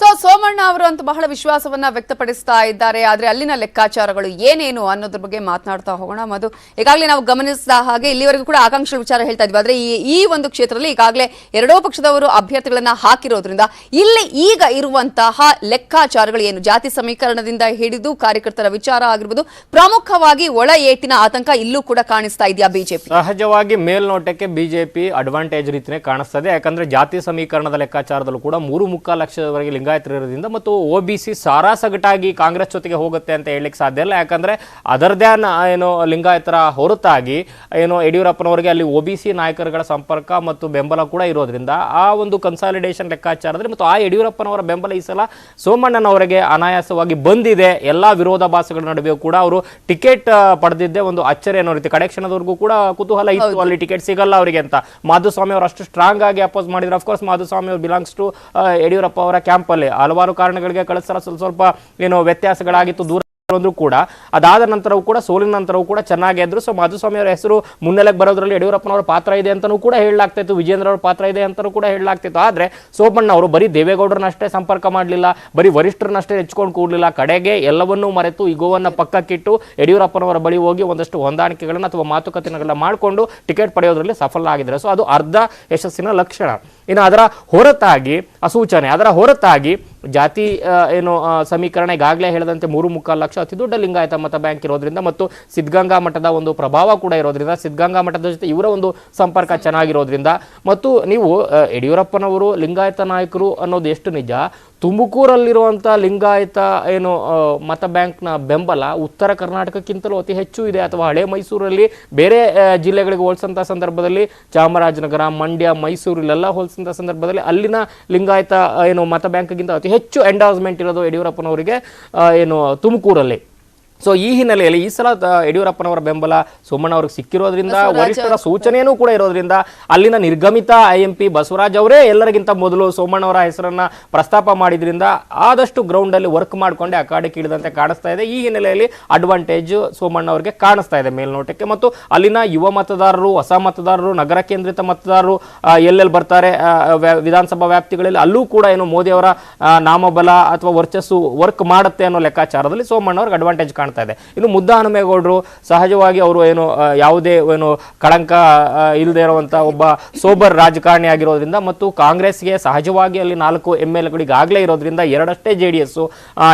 ಸೊ ಸೋಮಣ್ಣ ಅವರು ಅಂತ ಬಹಳ ವಿಶ್ವಾಸವನ್ನ ವ್ಯಕ್ತಪಡಿಸ್ತಾ ಇದ್ದಾರೆ. ಆದ್ರೆ ಅಲ್ಲಿನ ಲೆಕ್ಕಾಚಾರಗಳು ಏನೇನು ಅನ್ನೋದ್ರ ಬಗ್ಗೆ ಮಾತನಾಡ್ತಾ ಹೋಗೋಣ. ಮಧು, ಈಗಾಗಲೇ ನಾವು ಗಮನಿಸಿದ ಹಾಗೆ ಇಲ್ಲಿವರೆಗೂ ಕೂಡ ಆಕಾಂಕ್ಷೆ ವಿಚಾರ ಹೇಳ್ತಾ ಇದ್ವಿ. ಆದ್ರೆ ಈ ಒಂದು ಕ್ಷೇತ್ರದಲ್ಲಿ ಈಗಾಗಲೇ ಎರಡೂ ಪಕ್ಷದವರು ಅಭ್ಯರ್ಥಿಗಳನ್ನ ಹಾಕಿರೋದ್ರಿಂದ ಇಲ್ಲಿ ಈಗ ಇರುವಂತಹ ಲೆಕ್ಕಾಚಾರಗಳು ಏನು? ಜಾತಿ ಸಮೀಕರಣದಿಂದ ಹಿಡಿದು ಕಾರ್ಯಕರ್ತರ ವಿಚಾರ ಆಗಿರ್ಬೋದು, ಪ್ರಮುಖವಾಗಿ ಒಳ ಏಟಿನ ಆತಂಕ ಇಲ್ಲೂ ಕೂಡ ಕಾಣಿಸ್ತಾ ಇದೆಯಾ ಬಿಜೆಪಿ? ಸಹಜವಾಗಿ ಮೇಲ್ನೋಟಕ್ಕೆ ಬಿಜೆಪಿ ಅಡ್ವಾಂಟೇಜ್ ರೀತಿಯೇ ಕಾಣಿಸ್ತದೆ. ಯಾಕಂದ್ರೆ ಜಾತಿ ಸಮೀಕರಣದ ಲೆಕ್ಕಾಚಾರದಲ್ಲೂ ಕೂಡ ಮೂರು ಮುಕ್ಕಾಲು ಲಕ್ಷದವರೆಗೆ ಲಿಂಗಾಯತರು ಇರೋದ್ರಿಂದ ಮತ್ತು ಒ ಬಿ ಸಿ ಸಾರಾಸಗಟಾಗಿ ಕಾಂಗ್ರೆಸ್ ಜೊತೆಗೆ ಹೋಗುತ್ತೆ ಅಂತ ಹೇಳಲಿಕ್ಕೆ ಸಾಧ್ಯ ಇಲ್ಲ. ಯಾಕಂದ್ರೆ ಅದರದೇ ಏನೋ ಏನು ಲಿಂಗಾಯತರ ಹೊರತಾಗಿ ಏನು ಯಡಿಯೂರಪ್ಪನವರಿಗೆ ಅಲ್ಲಿ ಒ ಬಿ ಸಿ ನಾಯಕರುಗಳ ಸಂಪರ್ಕ ಮತ್ತು ಬೆಂಬಲ ಕೂಡ ಇರೋದ್ರಿಂದ ಆ ಒಂದು ಕನ್ಸಾಲಿಡೇಷನ್ ಲೆಕ್ಕಾಚಾರದಲ್ಲಿ ಮತ್ತು ಆ ಯಡಿಯೂರಪ್ಪನವರ ಬೆಂಬಲ ಈ ಸಲ ಸೋಮಣ್ಣನವರಿಗೆ ಅನಾಯಾಸವಾಗಿ ಬಂದಿದೆ. ಎಲ್ಲಾ ವಿರೋಧಾಭಾಸಗಳ ನಡುವೆ ಕೂಡ ಅವರು ಟಿಕೆಟ್ ಪಡೆದಿದ್ದೆ ಒಂದು ಅಚ್ಚರಿ ಅನ್ನೋ ರೀತಿ ಕಡೆ ಕ್ಷಣದವರೆಗೂ ಕೂಡ ಕುತೂಹಲ ಇತ್ತು. ಅಲ್ಲಿ ಟಿಕೆಟ್ ಸಿಗಲ್ಲ ಅವರಿಗೆ ಅಂತ. ಮಾಧುಸ್ವಾಮಿ ಅವರು ಅಷ್ಟು ಸ್ಟ್ರಾಂಗ್ ಆಗಿ ಅಪೋಸ್ ಮಾಡಿದ್ರು. ಅಫ್ಕೋರ್ಸ್ ಮಾಧುಸ್ವಾಮಿ ಅವರು ಬಿಲಾಂಗ್ಸ್ ಟು ಯಡಿಯೂರಪ್ಪ ಅವರ ಕ್ಯಾಂಪ್ ಹಲವಾರು ಕಾರಣಗಳಿಗೆ ಕಳಿಸ್ತಾರ ಸ್ವಲ್ಪ ಸ್ವಲ್ಪ ಏನು ವ್ಯತ್ಯಾಸಗಳಾಗಿತ್ತು ದೂರ ಅಂದ್ರೂ ಕೂಡ, ಅದಾದ ನಂತರವೂ ಕೂಡ, ಸೋಲಿನ ನಂತರವೂ ಕೂಡ ಚೆನ್ನಾಗಿ ಎದ್ರು ಸೊ ಮಾಧುಸ್ವಾಮಿಯವರ ಹೆಸರು ಮುನ್ನೆಲೆಗೆ ಬರೋದ್ರಲ್ಲಿ ಯಡಿಯೂರಪ್ಪನವರ ಪಾತ್ರ ಇದೆ ಅಂತಲೂ ಕೂಡ ಹೇಳಲಾಗ್ತಿತ್ತು, ವಿಜೇಂದ್ರ ಅವರ ಪಾತ್ರ ಇದೆ ಅಂತಲೂ ಕೂಡ ಹೇಳಲಾಗ್ತಿತ್ತು. ಆದ್ರೆ, ಸೋಮಣ್ಣ ಅವರು ಬರೀ ದೇವೇಗೌಡರನ್ನಷ್ಟೇ ಸಂಪರ್ಕ ಮಾಡಲಿಲ್ಲ, ಬರೀ ವರಿಷ್ಠರನ್ನಷ್ಟೇ ನೆಚ್ಕೊಂಡು ಕೂಡಲಿಲ್ಲ. ಕಡೆಗೆ ಎಲ್ಲವನ್ನೂ ಮರೆತು ಇಗೋವನ್ನ ಪಕ್ಕಕ್ಕಿಟ್ಟು ಯಡಿಯೂರಪ್ಪನವರ ಬಳಿ ಹೋಗಿ ಒಂದಷ್ಟು ಹೊಂದಾಣಿಕೆಗಳನ್ನು ಅಥವಾ ಮಾತುಕತೆಗಳನ್ನ ಮಾಡಿಕೊಂಡು ಟಿಕೆಟ್ ಪಡೆಯೋದ್ರಲ್ಲಿ ಸಫಲ ಆಗಿದ್ದಾರೆ. ಸೊ ಅದು ಅರ್ಧ ಯಶಸ್ಸಿನ ಲಕ್ಷಣ. ಇನ್ನು ಅದರ ಹೊರತಾಗಿ, ಅಸೂಚನೆ ಸೂಚನೆ ಅದರ ಹೊರತಾಗಿ ಜಾತಿ ಏನು ಸಮೀಕರಣ ಈಗಾಗಲೇ ಹೇಳಿದಂತೆ ಮೂರು ಮುಕ್ಕಾಲು ಲಕ್ಷ ಅತಿ ದೊಡ್ಡ ಲಿಂಗಾಯತ ಮತ ಬ್ಯಾಂಕ್ ಇರೋದ್ರಿಂದ ಮತ್ತು ಸಿದ್ಧಗಂಗಾ ಮಠದ ಒಂದು ಪ್ರಭಾವ ಕೂಡ ಇರೋದ್ರಿಂದ, ಸಿದ್ಧಗಂಗಾ ಮಠದ ಜೊತೆ ಇವರ ಒಂದು ಸಂಪರ್ಕ ಚೆನ್ನಾಗಿರೋದ್ರಿಂದ. ಮತ್ತು ನೀವು ಯಡಿಯೂರಪ್ಪನವರು ಲಿಂಗಾಯತ ನಾಯಕರು ಅನ್ನೋದು ಎಷ್ಟು ನಿಜ ತುಮಕೂರಲ್ಲಿರುವಂಥ ಲಿಂಗಾಯತ ಏನು ಮತ ಬ್ಯಾಂಕ್ನ ಬೆಂಬಲ ಉತ್ತರ ಕರ್ನಾಟಕಕ್ಕಿಂತಲೂ ಅತಿ ಹೆಚ್ಚು ಇದೆ. ಅಥವಾ ಹಳೆ ಮೈಸೂರಲ್ಲಿ ಬೇರೆ ಜಿಲ್ಲೆಗಳಿಗೆ ಹೋಲಿಸಂಥ ಸಂದರ್ಭದಲ್ಲಿ ಚಾಮರಾಜನಗರ, ಮಂಡ್ಯ ಮೈಸೂರು ಇಲ್ಲೆಲ್ಲ ಹೋಲಿಸಂಥ ಸಂದರ್ಭದಲ್ಲಿ ಅಲ್ಲಿನ ಲಿಂಗಾಯತ ಏನು ಮತ ಬ್ಯಾಂಕ್ಗಿಂತ ಅತಿ ಹೆಚ್ಚು ಎಂಡಾಸ್ಮೆಂಟ್ ಇರೋದು ಯಡಿಯೂರಪ್ಪನವರಿಗೆ ಏನು ತುಮಕೂರಲ್ಲಿ. ಸೊ ಈ ಹಿನ್ನೆಲೆಯಲ್ಲಿ ಈ ಸಲ ಯಡಿಯೂರಪ್ಪನವರ ಬೆಂಬಲ ಸೋಮಣ್ಣ ಅವ್ರಿಗೆ ಸಿಕ್ಕಿರೋದ್ರಿಂದ ವರಿಷ್ಠರ ಸೂಚನೆಯೂ ಕೂಡ ಇರೋದ್ರಿಂದ ಅಲ್ಲಿನ ನಿರ್ಗಮಿತ ಐ ಎಂ ಪಿ ಬಸವರಾಜ್ ಅವರೇ ಎಲ್ಲರಿಗಿಂತ ಮೊದಲು ಸೋಮಣ್ಣವರ ಹೆಸರನ್ನ ಪ್ರಸ್ತಾಪ ಮಾಡಿದ್ರಿಂದ ಆದಷ್ಟು ಗ್ರೌಂಡ್ ಅಲ್ಲಿ ವರ್ಕ್ ಮಾಡ್ಕೊಂಡೆ ಅಕಾಡೆ ಕೀಳಿದಂತೆ ಕಾಣಿಸ್ತಾ ಇದೆ. ಈ ಹಿನ್ನೆಲೆಯಲ್ಲಿ ಅಡ್ವಾಂಟೇಜ್ ಸೋಮಣ್ಣ ಅವರಿಗೆ ಕಾಣಿಸ್ತಾ ಇದೆ ಮೇಲ್ನೋಟಕ್ಕೆ. ಮತ್ತು ಅಲ್ಲಿನ ಯುವ ಮತದಾರರು ಹೊಸ ಮತದಾರರು ನಗರ ಕೇಂದ್ರಿತ ಮತದಾರರು ಎಲ್ಲೆಲ್ಲಿ ಬರ್ತಾರೆ ವಿಧಾನಸಭಾ ವ್ಯಾಪ್ತಿಗಳಲ್ಲಿ ಅಲ್ಲೂ ಕೂಡ ಏನು ಮೋದಿ ಅವರ ನಾಮಬಲ ಅಥವಾ ವರ್ಚಸ್ಸು ವರ್ಕ್ ಮಾಡುತ್ತೆ ಅನ್ನೋ ಲೆಕ್ಕಾಚಾರದಲ್ಲಿ ಸೋಮಣ್ಣ ಅವ್ರಿಗೆ ಅಡ್ವಾಂಟೇಜ್ ಕಾಣ್ತಾ ಇದೆ. ಇನ್ನು ಸಹಜವಾಗಿ ಅವರು ಏನು ಯಾವುದೇ ಏನು ಕಳಂಕ ಇಲ್ಲದೆ ಇರುವಂತ ಒಬ್ಬ ಸೋಬರ್ ರಾಜಕಾರಣಿ ಆಗಿರೋದ್ರಿಂದ ಮತ್ತು ಕಾಂಗ್ರೆಸ್ಗೆ ಸಹಜವಾಗಿ ಅಲ್ಲಿ ನಾಲ್ಕು ಎಂ ಎಲ್ ಎಗಳಿಗಾಗಲೇ ಇರೋದ್ರಿಂದ ಎರಡಷ್ಟೇ ಜೆ ಡಿ ಎಸ್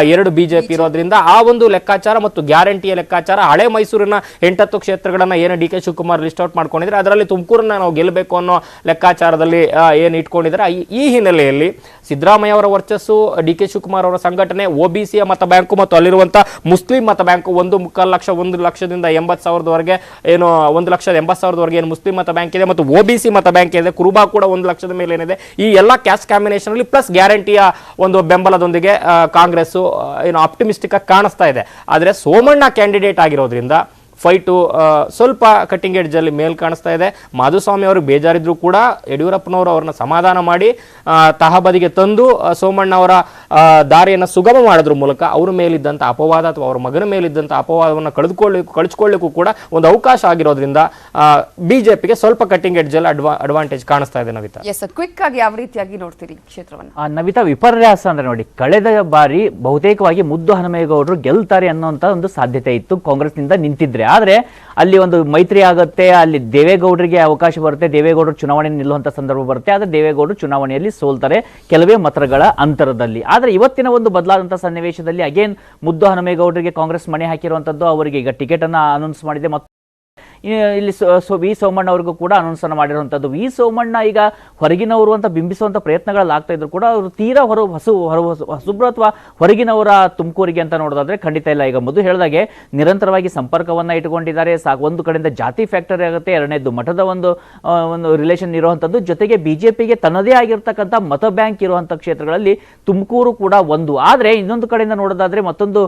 ಎರಡು ಬಿಜೆಪಿ ಇರೋದ್ರಿಂದ ಆ ಒಂದು ಲೆಕ್ಕಾಚಾರ ಮತ್ತು ಗ್ಯಾರಂಟಿಯ ಲೆಕ್ಕಾಚಾರ ಹಳೆ ಮೈಸೂರಿನ ಎಂಟತ್ತು ಕ್ಷೇತ್ರಗಳನ್ನ ಏನು D K Shivakumar list out ಮಾಡ್ಕೊಂಡಿದ್ರೆ ಅದರಲ್ಲಿ ತುಮಕೂರನ್ನ ನಾವು ಗೆಲ್ಲಬೇಕು ಅನ್ನೋ ಲೆಕ್ಕಾಚಾರದಲ್ಲಿ ಏನು ಇಟ್ಕೊಂಡಿದ್ದಾರೆ. ಈ- ಹಿನ್ನೆಲೆಯಲ್ಲಿ ಸಿದ್ದರಾಮಯ್ಯ ಅವರ ವರ್ಚಸ್ಸು, ಡಿ ಕೆ ಶಿವಕುಮಾರ್ ಅವರ ಸಂಘಟನೆ ಒ ಬಿ ಮತ ಬ್ಯಾಂಕು ಮತ್ತು ಅಲ್ಲಿರುವಂಥ ಮುಸ್ಲಿಂ ಮತ ಬ್ಯಾಂಕು ಒಂದು ಮುಕ್ಕಾಲು ಲಕ್ಷ, ಒಂದು ಲಕ್ಷದಿಂದ ಎಂಬತ್ತು ಸಾವಿರದವರೆಗೆ ಏನು, ಒಂದು ಲಕ್ಷದ ಎಂಬತ್ತು ಸಾವಿರದವರೆಗೆ ಏನು ಮುಸ್ಲಿಂ ಮತ ಬ್ಯಾಂಕ್ ಇದೆ ಮತ್ತು ಒ ಬಿ ಸಿ ಮತ ಬ್ಯಾಂಕ್ ಇದೆ. ಕುರುಬಾ ಕೂಡ ಒಂದು ಲಕ್ಷದ ಮೇಲೆ ಏನಿದೆ. ಈ ಎಲ್ಲ ಕ್ಯಾಸ್ಟ್ ಕಾಂಬಿನೇಷನಲ್ಲಿ ಪ್ಲಸ್ ಗ್ಯಾರಂಟಿಯ ಒಂದು ಬೆಂಬಲದೊಂದಿಗೆ ಕಾಂಗ್ರೆಸ್ಸು ಏನು ಆಪ್ಟಿಮಿಸ್ಟಿಕ್ ಆಗಿ ಕಾಣಿಸ್ತಾ ಇದೆ. ಆದರೆ ಸೋಮಣ್ಣ ಕ್ಯಾಂಡಿಡೇಟ್ ಆಗಿರೋದ್ರಿಂದ ಫೈಟು ಸ್ವಲ್ಪ ಕಟ್ಟಿಂಗ್ ಎಡ್ಜಲ್ಲಿ ಮೇಲ್ ಕಾಣಿಸ್ತಾ ಇದೆ. ಮಾಧುಸ್ವಾಮಿ ಅವರು ಬೇಜಾರಿದ್ರು ಕೂಡ ಯಡಿಯೂರಪ್ಪನವರು ಅವ್ರನ್ನ ಸಮಾಧಾನ ಮಾಡಿ ತಹಬದಿಗೆ ತಂದು ಸೋಮಣ್ಣ ಅವರ ದಾರಿಯನ್ನು ಸುಗಮ ಮಾಡೋದ್ರ ಮೂಲಕ ಅವ್ರ ಮೇಲಿದ್ದಂಥ ಅಪವಾದ ಅಥವಾ ಅವ್ರ ಮಗನ ಮೇಲಿದ್ದಂಥ ಅಪವಾದವನ್ನು ಕಳೆದುಕೊಳ್ಳಿ ಕಳಿಸ್ಕೊಳ್ಳಿಕ್ಕೂ ಕೂಡ ಒಂದು ಅವಕಾಶ ಆಗಿರೋದ್ರಿಂದ ಬಿಜೆಪಿಗೆ ಸ್ವಲ್ಪ ಕಟ್ಟಿಂಗ್ ಎಡ್ಜಲ್ಲಿ ಅಡ್ವಾ ಅಡ್ವಾಂಟೇಜ್ ಕಾಣಿಸ್ತಾ ಇದೆ ನವಿತಾ. ಎಸ್ ಕ್ವಿಕ್ ಆಗಿ ಯಾವ ರೀತಿಯಾಗಿ ನೋಡ್ತೀರಿ ಕ್ಷೇತ್ರವನ್ನ? ಆ, ನವಿತಾ ವಿಪರ್ಯಾಸ ಅಂದ್ರೆ ನೋಡಿ ಕಳೆದ ಬಾರಿ ಬಹುತೇಕವಾಗಿ ಮುದ್ದು ಹನುಮೇಗೌಡರು ಗೆಲ್ತಾರೆ ಅನ್ನೋಂಥ ಒಂದು ಸಾಧ್ಯತೆ ಇತ್ತು. ಕಾಂಗ್ರೆಸ್ನಿಂದ ನಿಂತಿದ್ರೆ. ಆದ್ರೆ ಅಲ್ಲಿ ಒಂದು ಮೈತ್ರಿ ಆಗುತ್ತೆ, ಅಲ್ಲಿ ದೇವೇಗೌಡರಿಗೆ ಅವಕಾಶ ಬರುತ್ತೆ, ದೇವೇಗೌಡರು ಚುನಾವಣೆ ನಿಲ್ಲುವಂಥ ಸಂದರ್ಭ ಬರುತ್ತೆ, ಆದರೆ ದೇವೇಗೌಡರು ಚುನಾವಣೆಯಲ್ಲಿ ಸೋಲ್ತಾರೆ ಕೆಲವೇ ಮತಗಳ ಅಂತರದಲ್ಲಿ. ಆದರೆ ಇವತ್ತಿನ ಒಂದು ಬದಲಾದಂಥ ಸನ್ನಿವೇಶದಲ್ಲಿ ಅಗೇನ್ ಮುದ್ದು ಹನುಮೇಗೌಡರಿಗೆ ಕಾಂಗ್ರೆಸ್ ಮಣೆ ಹಾಕಿರುವಂತದ್ದು, ಅವರಿಗೆ ಈಗ ಟಿಕೆಟ್ ಅನ್ನ ಅನೌನ್ಸ್ ಮಾಡಿದೆ ಮತ್ತು ಇಲ್ಲಿ ಸೊ- ವಿ ಸೋಮಣ್ಣ ಅವ್ರಿಗೂ ಕೂಡ ಅನೌನ್ಸ್ ಮಾಡಿರುವಂಥದ್ದು ವಿ ಸೋಮಣ್ಣ ಈಗ ಹೊರಗಿನವರು ಅಂತ ಬಿಂಬಿಸುವಂಥ ಪ್ರಯತ್ನಗಳಲ್ಲಾಗ್ತಾ ಇದ್ರು ಕೂಡ ಅವರು ತೀರಾ ಹೊರ ಹಸು ಹೊರ ಹಸುಬ್ರ ಅಥವಾ ಹೊರಗಿನವರ ತುಮಕೂರಿಗೆ ಅಂತ ನೋಡೋದಾದ್ರೆ ಖಂಡಿತ ಇಲ್ಲ. ಈಗ ಮೊದಲು ಹೇಳಿದಾಗೆ ನಿರಂತರವಾಗಿ ಸಂಪರ್ಕವನ್ನು ಇಟ್ಕೊಂಡಿದ್ದಾರೆ ಸಾಕು ಒಂದು ಕಡೆಯಿಂದ ಜಾತಿ ಫ್ಯಾಕ್ಟರಿ ಆಗುತ್ತೆ, ಎರಡನೇದು ಮಠದ ಒಂದು ಒಂದು ರಿಲೇಷನ್ ಇರುವಂಥದ್ದು ಜೊತೆಗೆ ಬಿಜೆಪಿಗೆ ತನ್ನದೇ ಆಗಿರ್ತಕ್ಕಂಥ ಮತ ಬ್ಯಾಂಕ್ ಇರುವಂಥ ಕ್ಷೇತ್ರಗಳಲ್ಲಿ ತುಮಕೂರು ಕೂಡ ಒಂದು. ಆದರೆ ಇನ್ನೊಂದು ಕಡೆಯಿಂದ ನೋಡೋದಾದ್ರೆ ಮತ್ತೊಂದು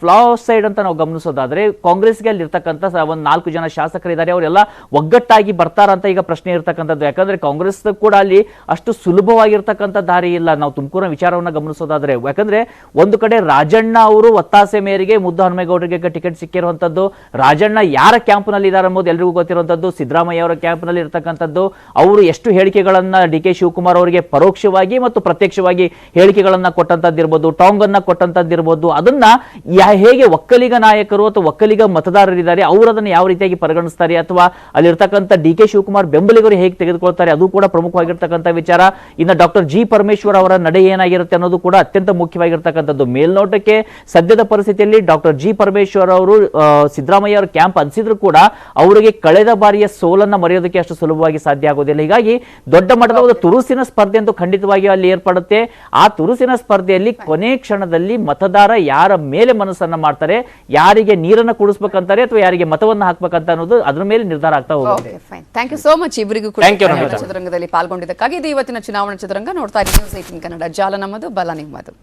ಫ್ಲಾ ಸೈಡ್ ಅಂತ ನಾವು ಗಮನಿಸೋದಾದ್ರೆ ಕಾಂಗ್ರೆಸ್ಗೆ ಅಲ್ಲಿರ್ತಕ್ಕಂಥ ಒಂದು ನಾಲ್ಕು ಜನ ಶಾಸಕರಿದ್ದಾರೆ, ಅವರೆಲ್ಲ ಒಗ್ಗಟ್ಟಾಗಿ ಬರ್ತಾರಂತ ಈಗ ಪ್ರಶ್ನೆ ಇರತಕ್ಕಂಥದ್ದು. ಯಾಕಂದ್ರೆ ಕಾಂಗ್ರೆಸ್ ಕೂಡ ಅಲ್ಲಿ ಅಷ್ಟು ಸುಲಭವಾಗಿರ್ತಕ್ಕಂಥ ದಾರಿ ಇಲ್ಲ. ನಾವು ತುಮಕೂರಿನ ವಿಚಾರವನ್ನ ಗಮನಿಸೋದಾದ್ರೆ, ಯಾಕಂದ್ರೆ ಒಂದು ಕಡೆ ರಾಜಣ್ಣ ಅವರು ಒತ್ತಾಸೆ ಮೇರೆಗೆ ಮುದ್ದು ಹನುಮೇಗೌಡರಿಗೆ ಟಿಕೆಟ್ ಸಿಕ್ಕಿರುವಂತದ್ದು ರಾಜಣ್ಣ ಯಾರ ಕ್ಯಾಂಪ್ನಲ್ಲಿ ಇದ್ದಾರೆ ಎಂಬುದು ಎಲ್ರಿಗೂ ಗೊತ್ತಿರುವಂತದ್ದು ಸಿದ್ದರಾಮಯ್ಯ ಅವರ ಕ್ಯಾಂಪ್ನಲ್ಲಿ ಇರತಕ್ಕಂಥದ್ದು, ಅವರು ಎಷ್ಟು ಹೇಳಿಕೆಗಳನ್ನ ಡಿ ಕೆ ಶಿವಕುಮಾರ್ ಅವರಿಗೆ ಪರೋಕ್ಷವಾಗಿ ಮತ್ತು ಪ್ರತ್ಯಕ್ಷವಾಗಿ ಹೇಳಿಕೆಗಳನ್ನ ಕೊಟ್ಟಂತದ್ದಿರ್ಬೋದು ಟಾಂಗ್ ಅನ್ನ ಕೊಟ್ಟಂತದ್ದಿರ್ಬೋದು ಅದನ್ನ ಹೇಗೆ ಒಕ್ಕಲಿಗ ನಾಯಕರು ಅಥವಾ ಒಕ್ಕಲಿಗ ಮತದಾರರಿದ್ದಾರೆ, ಅವರು ಅದನ್ನ ಯಾವ ರೀತಿಯಾಗಿ ಅಥವಾ ಅಲ್ಲಿರ್ತಕ್ಕಂಥ ಡಿ ಕೆ ಶಿವಕುಮಾರ್ ಬೆಂಬಲಿಗರು ಹೇಗೆ ತೆಗೆದುಕೊಳ್ತಾರೆ, ಅದು ಕೂಡ ಪ್ರಮುಖವಾಗಿರ್ತಕ್ಕಂಥ ವಿಚಾರ. ಇನ್ನು ಡಾಕ್ಟರ್ ಜಿ ಪರಮೇಶ್ವರ್ ಅವರ ನಡೆ ಏನಾಗಿರುತ್ತೆ ಅನ್ನೋದು ಕೂಡ ಅತ್ಯಂತ ಮುಖ್ಯವಾಗಿರ್ತಕ್ಕಂಥದ್ದು. ಮೇಲ್ನೋಟಕ್ಕೆ ಸದ್ಯದ ಪರಿಸ್ಥಿತಿಯಲ್ಲಿ ಡಾಕ್ಟರ್ ಜಿ ಪರಮೇಶ್ವರ್ ಅವರು ಸಿದ್ದರಾಮಯ್ಯ ಅವರು ಕ್ಯಾಂಪ್ ಅನಿಸಿದ್ರು ಕೂಡ ಅವರಿಗೆ ಕಳೆದ ಬಾರಿಯ ಸೋಲನ್ನ ಮರೆಯೋದಕ್ಕೆ ಅಷ್ಟು ಸುಲಭವಾಗಿ ಸಾಧ್ಯ ಆಗೋದಿಲ್ಲ. ಹೀಗಾಗಿ ದೊಡ್ಡ ಮಟ್ಟದ ಒಂದು ತುರುಸಿನ ಸ್ಪರ್ಧೆ ಅಂತೂ ಖಂಡಿತವಾಗಿಯೂ ಅಲ್ಲಿ ಏರ್ಪಡುತ್ತೆ. ಆ ತುರುಸಿನ ಸ್ಪರ್ಧೆಯಲ್ಲಿ ಕೊನೆ ಕ್ಷಣದಲ್ಲಿ ಮತದಾರ ಯಾರ ಮೇಲೆ ಮನಸ್ಸನ್ನ ಮಾಡ್ತಾರೆ, ಯಾರಿಗೆ ನೀರನ್ನ ಕುಡಿಸ್ಬೇಕಂತಾರೆ ಅಥವಾ ಯಾರಿಗೆ ಮತವನ್ನ ಹಾಕ್ಬೇಕಂತ ಅನ್ನೋದು ಅದ್ರ ಮೇಲೆ ನಿರ್ಧಾರ ಆಗ್ತಾ ಹೋಗುತ್ತೆ. Okay fine thank you so much ಇಬ್ಬರಿಗೂ ಕೂಡ. ಚದುರಂಗದಲ್ಲಿ ಪಾಲ್ಗೊಂಡಿದ್ದಕ್ಕಾಗಿ ಇದು ಇವತ್ತಿನ ಚುನಾವಣಾ ಚದುರಂಗ. ನೋಡ್ತಾ ಇದ್ದೀವಿ ನ್ಯೂಸ್ ಏಟಿನ್ ಕನ್ನಡ. ಜಾಲ ನಮ್ಮದು ಬಲ ನಿಮ್ಮದು.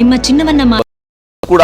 ನಿಮ್ಮ ಚಿನ್ನವನ್ನ ಕೂಡ